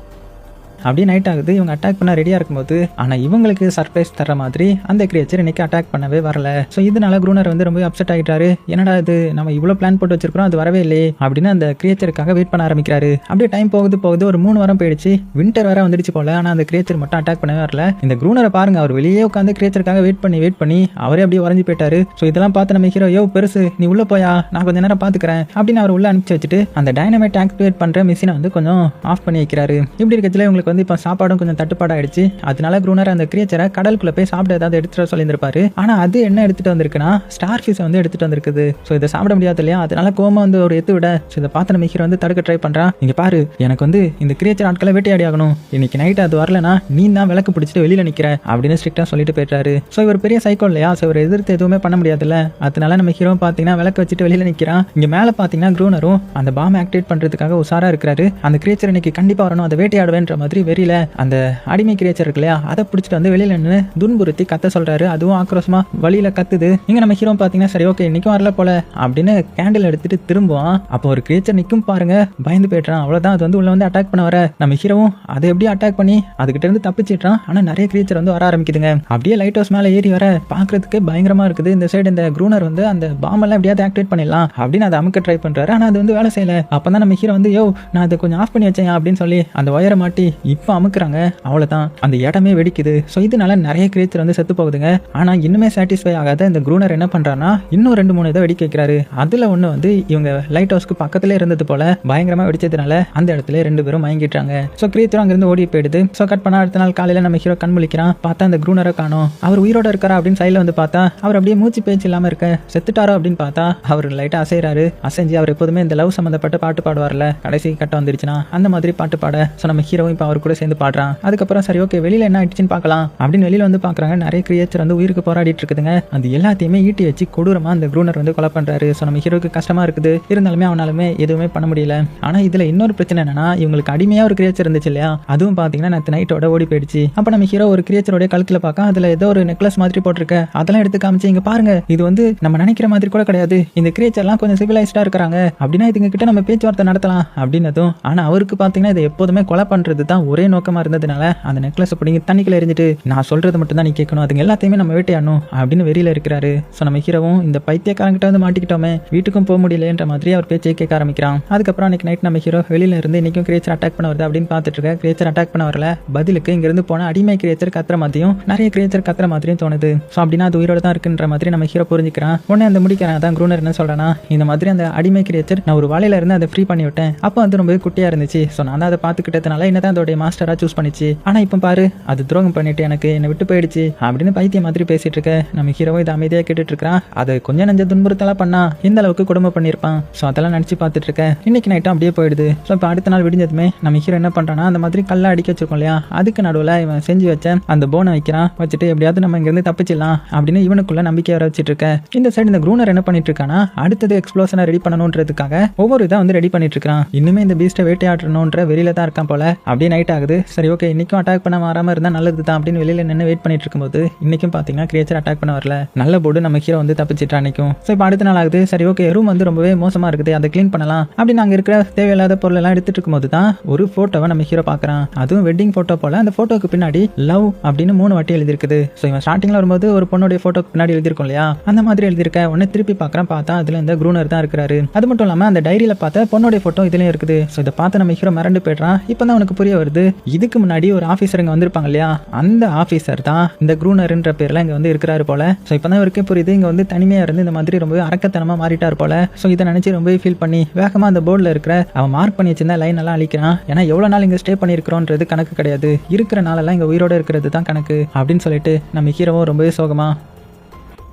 அப்படியே நைட் ஆகுது. இவங்க அட்டாக் பண்ண ரெடியாக இருக்கும்போது ஆனால் இவங்களுக்கு சர்ப்ரைஸ் தர மாதிரி அந்த கிரியேச்சர் இன்னைக்கு அட்டாக் பண்ணவே வரல. ஸோ இதனால குரூனர் வந்து ரொம்ப அப்செட் ஆகிட்டாரு என்னடா இது? நம்ம இவ்வளோ பிளான் போட்டு வச்சிருக்கிறோம் அது வரவே இல்லையே அப்படின்னு அந்த கிரியேச்சருக்காக வெயிட் பண்ண ஆரம்பிக்கிறாரு. அப்படியே டைம் போகுது போகுது ஒரு மூணு வாரம் போயிடுச்சு. வின்டர் வேற வந்துடுச்சு போல ஆனால் அந்த கிரியேச்சர் மட்டும் அட்டாக் பண்ணவே வரல. இந்த குரூனரை பாருங்க அவர் வெளியே உட்காந்து கிரியேச்சருக்காக வெயிட் பண்ணி வெயிட் பண்ணி அவரே அப்படியே உறைஞ்சு போயிட்டாரு. ஸோ இதெல்லாம் பார்த்து நம்ம ஹீரோ யோ பெருசு நீ உள்ள போயா? நான் கொஞ்ச நேரம் பார்த்துக்கிறேன் அப்படின்னு அவர் உள்ள அனுப்பிச்சு வச்சுட்டு அந்த டைனமைட் ஆக்டிவேட் பண்ற மிஷினை வந்து கொஞ்சம் ஆஃப் பண்ணி வைக்கிறாரு. இப்படி இருக்கச்சுல உங்களுக்கு வந்து இப்போ சாப்பாடும் கொஞ்சம் தட்டுப்பாடாயிடுச்சு. அதனால குரூனர் அந்த கிரியேச்சரை கடலுக்குள்ள போய் சாப்பிட ஏதாவது எடுத்துட்டு சொல்லியிருப்பாரு சொல்லியிருந்திருப்பாரு. ஆனா அது என்ன எடுத்துட்டு வந்திருக்குன்னா ஸ்டார் ஃபிஷ் வந்து எடுத்துட்டு வந்திருக்குது. ஸோ இதை சாப்பிட முடியாது இல்லையா? அதனால கோமா வந்து ஒரு எத்து விட ஸோ இதை பார்த்து நம்ம ஹீரோ வந்து தடுக்க ட்ரை பண்றான் இங்கே பாரு எனக்கு வந்து இந்த கிரியேச்சர் ஆட்களை வேட்டையாடி ஆகணும். இன்னைக்கு நைட் அது வரலனா நீ தான் விளக்கு பிடிச்சிட்டு வெளியில நிக்கிற அப்படின்னு ஸ்ட்ரிக்டா சொல்லிட்டு போயிட்டாரு ஸோ இவர் பெரிய சைக்கோ இல்லையா? ஸோ இவர் எதிர்த்து எதுவுமே பண்ண முடியாதுல்ல. அதனால நம்ம ஹீரோ பார்த்தீங்கன்னா விளக்கு வச்சுட்டு வெளியில நிக்கிறான். இங்க மேல பார்த்தீங்கன்னா க்ரூனரும் அந்த பாம் ஆக்டிவேட் பண்றதுக்காக உஷாராக இருக்கிறாரு. அந்த கிரியேச்சர் இன்னைக்கு கண்டிப்பா வரணும். அதை வேட்டையாடுவேன்ற மாதிரி வெறியில அந்த அடிமை கிரியேச்சர் இருக்கு இல்லையா? அதை பிடிச்சிட்டு வந்து வெளியில நின்று துன்புறுத்தி கத்த சொல்றாரு. அதுவும் ஆக்ரோஷமா வழியில கத்துது. இங்க நம்ம ஹீரோ பாத்தீங்கன்னா சரி ஓகே இன்றைக்கும் வரல போல அப்படின்னு கேண்டில் எடுத்துட்டு திரும்புவான். அப்போ ஒரு கிரியேச்சர் நிற்கும் பாருங்க. பயந்து போயிட்டான் அவ்வளவுதான். அது வந்து உள்ள வந்து அட்டாக் பண்ண வர நம்ம ஹீரோவும் அதை எப்படி அட்டாக் பண்ணி அதுகிட்ட இருந்து தப்பிச்சிட்டான் ஆனா நிறைய கிரியேச்சர் வந்து வர ஆரம்பிக்குதுங்க. அப்படியே லைட் ஹவுஸ் மேல ஏறி வர பாக்குறதுக்கு பயங்கரமா இருக்குது. இந்த சைடு இந்த க்ரூனர் வந்து அந்த பாம்பெல்லாம் எப்படியாவது ஆக்டிவேட் பண்ணிடலாம் அப்படின்னு அதை அமுக்க ட்ரை பண்றாரு. ஆனா அது வந்து வேலை செய்யல. அப்பதான் நம்ம ஹீரோ வந்து யோ நான் அதை கொஞ்சம் ஆஃப் பண்ணி வச்சேன் அப்படின்னு சொல்லி அந்த ஒயரை மாட்டி இப்போ அமுக்குறாங்க. அவ்வளோதான் அந்த இடமே வெடிக்குது. ஸோ இதனால நிறைய கிரியேச்சர் வந்து செத்து போகுதுங்க. ஆனால் இன்னுமே சாட்டிஸ்ஃபை ஆகாத இந்த க்ரூனர் என்ன பண்ணுறான்னா இன்னும் ரெண்டு மூணு இதை வெடிக்க வைக்கிறாரு. அதில் ஒன்று வந்து இவங்க லைட் ஹவுஸ்க்கு பக்கத்துல இருந்தது போல பயங்கரமாக வெடிச்சதுனால அந்த இடத்துல ரெண்டு பேரும் மயங்கிட்டாங்க. ஸோ கிரியேச்சர் அங்கிருந்து ஓடி போயிடுது. ஸோ கட் பண்ணால் அடுத்த நாள் காலையில் நம்ம ஹீரோ கண் முழிக்கிறான் பார்த்தா அந்த க்ரூனரை காணும். அவர் உயிரோட இருக்காரா அப்படின்னு சைடில் வந்து பார்த்தா அவர் அப்படியே மூச்சு பேச்சு இல்லாமல் இருக்க செத்துட்டாரோ அப்படின்னு பார்த்தா அவர் லைட்டாக அசைறாரு. அசைஞ்சு அவர் எப்போதுமே இந்த லவ் சம்மந்தப்பட்ட பாட்டு பாடுவார்ல. கடைசி கட்டம் வந்துருச்சுன்னா அந்த மாதிரி பாட்டு பாட. ஸோ நம்ம ஹீரோவும் இப்போ அவர் கூட சேர்ந்து பாடுறான். அதுக்கப்புறம் சரி ஓகே வெளியில என்ன ஆயிடுச்சுன்னு பார்க்கலாம். அப்படின்னு வெளியில வந்து பார்க்கறாங்க. நிறைய கிரியேச்சர் வந்து உயிருக்கு போராடிட்டு இருக்குதுங்க. அது எல்லாத்தையுமே ஈட்டி வச்சு கொடூரமா அந்த குரூனர் வந்து கொலை பண்றாரு. ஸோ நம்ம ஹீரோக்கு கஷ்டமா இருக்குது. இருந்தாலுமே அவனாலுமே எதுவுமே பண்ண முடியல. ஆனா இதுல இன்னொரு பிரச்சனை என்னன்னா இவங்களுக்கு அடிமையா ஒரு கிரியேச்சர் இருந்துச்சு இல்லையா? அதுவும் பாத்தீங்கன்னா நேற்று நைட்டோட ஓடி போயிடுச்சு. அப்ப நம்ம ஹீரோ ஒரு கிரியேச்சரோட கழுத்துல பார்க்க அதுல ஏதோ ஒரு நெக்லஸ் மாதிரி போட்டிருக்க. அதெல்லாம் எடுத்து காமிச்சு இங்க பாருங்க. இது வந்து நம்ம நினைக்கிற மாதிரி கூட கிடையாது. இந்த கிரியேச்சர்லாம் கொஞ்சம் சிவிலைஸ்டா இருக்கிறாங்க. அப்படின்னா இதுங்க கிட்ட நம்ம பேச்சுவார்த்தை நடத்தலாம். அப்படின்னதும் ஆனா அவருக்கு பாத்தீங்கன்னா இதை எப்போதுமே கொலை பண்றது தான் ஒரே நோக்கமாக இருந்ததுனால அந்த நெக்லஸ் பிடிங்கி தண்ணிக்குள்ள எரிஞ்சிட்டு நான் சொல்றது மட்டும் தான் நீ கேட்கணும். அதுங்க எல்லாத்தையுமே நம்ம வேட்டையாடணும் அப்படின்னு வெளியில் இருக்கிறாரு. ஸோ நம்ம ஹீரோவும் இந்த பைத்தியக்காரங்கிட்ட வந்து மாட்டிக்கிட்டோமே வீட்டுக்கும் போக முடியலன்ற மாதிரி அவர் பேச்சை கேட்க ஆரம்பிக்கிறான். அதுக்கப்புறம் அன்னைக்கு நைட் நம்ம ஹீரோ வெளியில இருந்து இன்னைக்கும் கிரியேச்சர் அட்டாக் பண்ண வருது அப்படின்னு பார்த்துட்டு இருக்க. கிரியேச்சர் அட்டாக் பண்ண வரல. பதிலுக்கு இங்கிருந்து போனால் போன அடிமை கிரியேச்சர் கத்துற மாதிரியும் நிறைய கிரியேச்சர் கத்துற மாதிரியும் தோணுது. ஸோ அப்படின்னா அது உயிரோட தான் இருக்குன்ற மாதிரி நம்ம ஹீரோ புரிஞ்சுக்கிறான். உடனே அந்த முடிக்கிறான் அதான் குரூனர் என்ன சொல்றானா இந்த மாதிரி அந்த அடிமை கிரியேச்சர் நான் ஒரு வலையில இருந்து அதை ஃப்ரீ பண்ணி விட்டேன் அப்போ வந்து ரொம்ப குட்டியா இருந்துச்சு. ஸோ நான் தான் அதை பார்த்துக்கிட்டதுனால என்னதான் அதோடைய மாஸ்டரா சூஸ் பண்ணிச்சு. ஆனா இப்போ பாரு அது துரோகம் பண்ணிட்டு எனக்கு என்னை விட்டு போயிடுச்சு. அப்படின்னு பைத்திய மாதிரி பேசிட்டு இருக்க. நம்ம ஹீரோவை இதை அமைதியா கேட்டுட்டு இருக்கிறான் அதை கொஞ்சம் நஞ்ச துன்புறுத்தலாம் பண்ணா இந்த அளவுக்கு குடும்பம் பண்ணியிருப்பான். ஸோ அதெல்லாம் நினச்சி பார்த்துட்டு இருக்கேன் இன்னைக்கு நைட்டும் அப்படியே போயிடுது. ஸோ இப்போ அடுத்த நாள் விடிஞ்சதுமே நம்ம ஹீரோ என்ன பண்றான்னா அந்த மாதிரி கல்லை அடிக்க வச்சிருக்கோம் இல்லையா? அதுக்கு நடுவில் இவன் செஞ்சு வச்ச அந்த போனை வைக்கிறான். வச்சுட்டு எப்படியாவது நம்ம இங்கேருந்து தப்பிச்சிடலாம் அப்படின்னு இவனுக்குள்ள நம்பிக்கை வர வச்சிட்டு இருக்க. இந்த சைடு இந்த குரூனர் என்ன பண்ணிட்டு இருக்கானா அடுத்தது எக்ஸ்ப்ளோஷனை ரெடி பண்ணணுன்றதுக்காக ஒவ்வொரு இதை வந்து ரெடி பண்ணிட்டு இருக்கான் இன்னுமே இந்த பீஸ்ட்டை வேட்டையாடணுன்ற வெளியில தான் இருக்கான் போல. அப்படியே நைட் ஆகுது. சரி ஓகே இன்னைக்கும் அட்டாக் பண்ண வராமல் இருந்தால் நல்லது தான் அப்படின்னு வெளியில நின்று வெயிட் பண்ணிட்டு இருக்கும்போது இன்னைக்கும் பாத்தீங்கன்னா கிரியேச்சர் அட்டாக் பண்ண வரல. நல்ல போர்டு நம்ம ஹீரோ வந்து தப்பிச்சிட்டு அன்னைக்கும். ஸோ இப்போ அடுத்த நாள் ஆகுது. சரி ஓகே ரூம் வந்து ரொம்பவே மோசமா இருக்குது. அதை க்ளீன் பண்ணலாம். அப்படி நாங்க இருக்கிற தேவையில்லாத பொருள் எல்லாம் எடுத்துட்டு இருக்கும்போது தான் ஒரு ஃபோட்டோவை நம்ம ஹீரோ பார்க்குறான். அதுவும் வெட்டிங் ஃபோட்டோ போல அந்த ஃபோட்டோக்கு பின்னாடி லவ் அப்படின்னு மூணு வாட்டி எழுதிருக்குது ஸோ இவன் ஸ்டார்டிங்கில் வரும்போது ஒரு பொண்ணுடைய ஃபோட்டோக்கு பின்னாடி எழுதிருக்கும் இல்லையா? அந்த மாதிரி எழுதிருக்க உடனே திருப்பி பார்க்குறேன். பார்த்தா அதுல இந்த குரூனர் தான் இருக்கிறாரு. அது மட்டும் இல்லாமல் அந்த டைரியில பார்த்த பொண்ணுடைய ஃபோட்டோ இதுலயும் இருக்குது. ஸோ இதை பார்த்து நம்ம ஹீரோ மிரண்டு போயிடுறான். இப்போ தான் அவனுக்கு புரிய வருது. இதுக்கு முன்னாடி ஒரு ஆஃபீஸர் இங்க வந்திருப்பாங்க இல்லையா? அந்த ஆஃபீஸர் தான் இந்த குரூனர்ன்ற பேர்ல இங்க வந்து இருக்கிறாரு போல. ஸோ இப்போ தான் இவருக்கே புரியுது. இங்க வந்து தனிமையா இருந்து இந்த மாதிரி ரொம்பவே அரக்கத்தனமா மாறிட்டார் போல. ஸோ இதை நினைச்சு ரொம்பவே ஃபீல் பண்ணி வேகமா அந்த போர்டில் இருக்கிற அவன் மார்க் பண்ணி வச்சிருந்த லைன் எல்லாம் அழிக்கிறான். ஏன்னா எவ்வளவு நாள் இங்க ஸ்டே பண்ணியிருக்கிறோன்றது கணக்கு கிடையாது. இருக்கிற நாளெல்லாம் இங்க உயிரோட இருக்கிறது தான் கணக்கு. அப்படின்னு சொல்லிட்டு நம்ம ஹீரோவும் ரொம்பவே சோகமா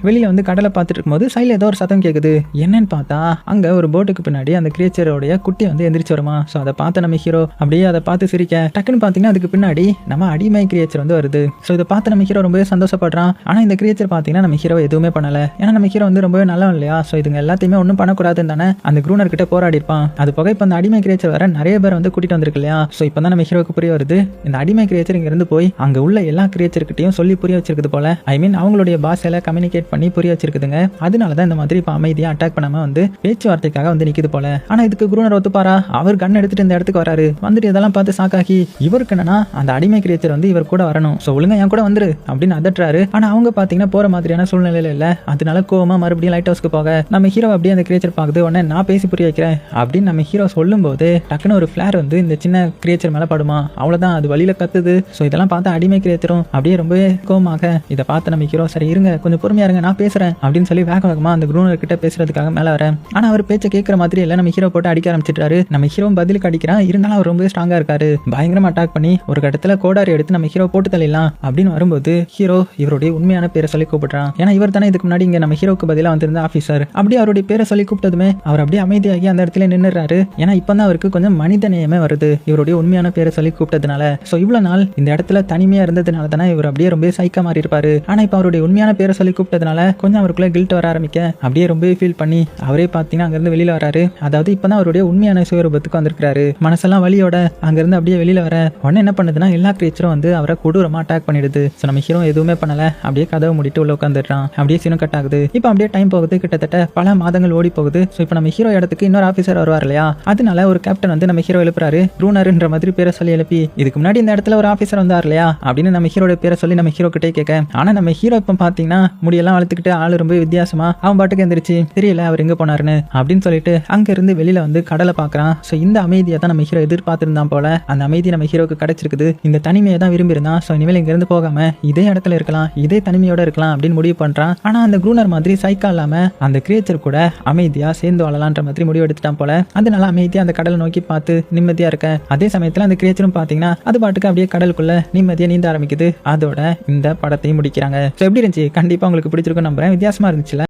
வெளியில் வந்து கடலை பார்த்துட்டு இருக்கும்போது சைடில் ஏதோ ஒரு சத்தம் கேட்குது என்னன்னு பார்த்தா அங்கே ஒரு போட்டுக்கு பின்னாடி அந்த கிரியேச்சரோடைய குட்டி வந்து எந்திரிச்சு வருமா. ஸோ அதை பார்த்து நம்ம ஹீரோ அப்படியே அதை பார்த்து சிரிக்க டக்குன்னு பார்த்தீங்கன்னா அதுக்கு பின்னாடி நம்ம அடிமை கிரியேச்சர் வந்து வருது. ஸோ இதை பார்த்து நம்ம ஹீரோ ரொம்பவே சந்தோஷப்படுறான். ஆனால் இந்த கிரியேச்சர் பார்த்தீங்கன்னா நம்ம ஹீரோ எதுவுமே பண்ணலை. ஏன்னா நம்ம ஹீரோ வந்து ரொம்பவே நல்லவன் இல்லையா? ஸோ இதுங்க எல்லாத்தையுமே ஒன்றும் பண்ணக்கூடாதுன்னு தானே அந்த குரூனர் கிட்ட போராடி இருப்பான் அது போக இப்போ அந்த அடிமை கிரியேச்சர் வர நிறைய பேர் வந்து கூட்டிட்டு வந்திருக்கு இல்லையா? ஸோ இப்போ தான் நம்ம ஹீரோக்கு புரிய வருது. இந்த அடிமை கிரியேச்சர் இங்கேருந்து போய் அங்கே உள்ள எல்லா கிரியேச்சர்கிட்டையும் சொல்லி புரிய வச்சிருக்குது போல. ஐ மீன் அவங்களுடைய பாஷையில் கம்யூனிகேட் பண்ணி புரிய வச்சிருக்குதுங்க. அதனால தான் இந்த மாதிரி இப்போ அமைதியாக அட்டாக் பண்ணாமல் வந்து பேச்சுவார்த்தைக்காக வந்து நிற்கிது போல. ஆனால் இதுக்கு குருனர் ஒத்துப்பாரா? அவர் கண் எடுத்துட்டு இந்த இடத்துக்கு வராரு. வந்துட்டு இதெல்லாம் பார்த்து சாக்காகி இவருக்கு என்னன்னா அந்த அடிமை கிரியேச்சர் வந்து இவர் கூட வரணும். ஸோ ஒழுங்கா என் கூட வந்துரு அப்படின்னு அதட்டுறாரு. ஆனால் அவங்க பார்த்தீங்கன்னா போகிற மாதிரியான சூழ்நிலையில் இல்லை. அதனால கோவமாக மறுபடியும் லைட் ஹவுஸ்க்கு போக நம்ம ஹீரோ அப்படியே அந்த கிரியேச்சர் பார்க்குது உடனே நான் பேசி புரிய வைக்கிறேன் அப்படின்னு நம்ம ஹீரோ சொல்லும்போது டக்குன்னு ஒரு ஃபிளேர் வந்து இந்த சின்ன கிரியேச்சர் மேலே படுமா? அவ்வளோதான் அது வழியில் கத்துது. ஸோ இதெல்லாம் பார்த்தா அடிமை கிரியேச்சரும் அப்படியே ரொம்பவே கோவமாக இதை பார்த்து நம்ம ஹீரோ சரி இருங்க. கொஞ்சம் பொறுமையாக இருங்க. நான் பேசுறேன் அப்படின்னு சொல்லி வேக வேகமா அந்த குரூனர் கிட்ட பேசுறதுக்காக மேல வரேன் ஆனா அவர் பேச்ச கேட்கற மாதிரி இல்ல. நம்ம ஹீரோ போட்டு அடிக்க ஆரம்பிச்சிட்டாரு நம்ம ஹீரோ பதிலுக்கு அடிக்கிறான். இருந்தாலும் அவர் ரொம்ப ஸ்ட்ராங்கா இருக்காரு. பயங்கரமா அட்டாக் பண்ணி ஒரு கட்டத்துல கோடாரி எடுத்து நம்ம ஹீரோ போட்டு தள்ளிடலாம் அப்படின்னு வரும்போது ஹீரோ இவருடைய உண்மையான பேரை சொல்லி கூப்பிடுறான். ஏன்னா இவர் தானே இதுக்கு முன்னாடி இங்க நம்ம ஹீரோக்கு பதிலா வந்திருந்த ஆஃபீஸர் அப்படியே அவருடைய பேரை சொல்லி கூப்பிட்டதுமே அவர் அப்படியே அமைதியாகி அந்த இடத்துல நின்னுறாரு ஏன்னா இப்பதான் அவருக்கு கொஞ்சம் மனித நேயமே வருது இவருடைய உண்மையான பேரை சொல்லி கூப்பிட்டதுனால. சோ இவ்வளவு நாள் இந்த இடத்துல தனிமையா இருந்ததுனால தானே இவர் அப்படியே ரொம்ப சைக்கா மாறி இருப்பாரு ஆனா இப்ப அவருடைய உண்மையான பேரை சொல்லி கூப்பிட்டதுனால கொஞ்சம் அவருக்குள்ள கில்ட் வர ஆரம்பிக்க அப்படியே ரொம்பவே ஃபீல் பண்ணி அவரே பார்த்தீங்கன்னா அங்கிருந்து வெளியில வராரு. அதாவது இப்பதான் அவருடைய உண்மையான சுயரூபத்துக்கு வந்திருக்கிறாரு. மனசெல்லாம் வலியோட அங்கிருந்து அப்படியே வெளியில வர உடனே என்ன பண்ணுதுன்னா எல்லா கிரியேச்சரும் வந்து அவரை கொடூரமா அட்டாக் பண்ணிடுது. ஸோ நம்ம ஹீரோ எதுவுமே பண்ணல. அப்படியே கதவை முடிட்டு உள்ள உட்காந்துடுறான் அப்படியே சீனும் கட் ஆகுது. இப்போ அப்படியே டைம் போகுது. கிட்டத்தட்ட பல மாதங்கள் ஓடி போகுது. ஸோ இப்போ நம்ம ஹீரோ இடத்துக்கு இன்னொரு ஆஃபீஸர் வருவார் இல்லையா? அதனால ஒரு கேப்டன் வந்து நம்ம ஹீரோ எழுப்புறாரு. ரூனர்ன்ற மாதிரி பேரை சொல்லி எழுப்பி இதுக்கு முன்னாடி இந்த இடத்துல ஒரு ஆஃபீஸர் வந்தார் இல்லையா? அப்படின்னு நம்ம ஹீரோட பேரை சொல்லி நம்ம ஹீரோ கிட்டே கேட்க ஆனா நம்ம ஹீரோ இப்போ பார்த்தீங்கன்னா முடியெல்லாம் வளர்த்துக்கிட்டு ஆள் ரொம்ப வித்தியாசமா அவன் பாட்டுக்கு எந்திரிச்சு தெரியல அவர் எங்க போனாருன்னு அப்படின்னு சொல்லிட்டு அங்க இருந்து வெளியில வந்து கடலை பார்க்கறான் ஸோ இந்த அமைதியை தான் நம்ம ஹீரோ எதிர்பார்த்திருந்தான் போல. அந்த அமைதி நம்ம ஹீரோக்கு கிடைச்சிருக்குது. இந்த தனிமையை தான் விரும்பியிருந்தான். ஸோ இனிமேல் இங்க இருந்து போகாம இதே இடத்துல இருக்கலாம் இதே தனிமையோட இருக்கலாம் அப்படின்னு முடிவு பண்றான். ஆனா அந்த குரூனர் மாதிரி சைக்கா இல்லாம அந்த கிரியேச்சர் கூட அமைதியா சேர்ந்து வாழலான்ற மாதிரி முடிவு எடுத்துட்டான் போல. அதனால அமைதியா அந்த கடலை நோக்கி பார்த்து நிம்மதியா இருக்க. அதே சமயத்துல அந்த கிரியேச்சரும் பாத்தீங்கன்னா அது பாட்டுக்கு அப்படியே கடலுக்குள்ள நிம்மதியா நீந்த ஆரம்பிக்குது. அதோட இந்த படத்தையும் முடிக்கிறாங்க. எப்படி இருந்துச்சு? கண்டிப்பா உங்களுக்கு எடுத்திருக்கோம் நம்புறேன். வித்தியாசமா இருந்துச்சுல?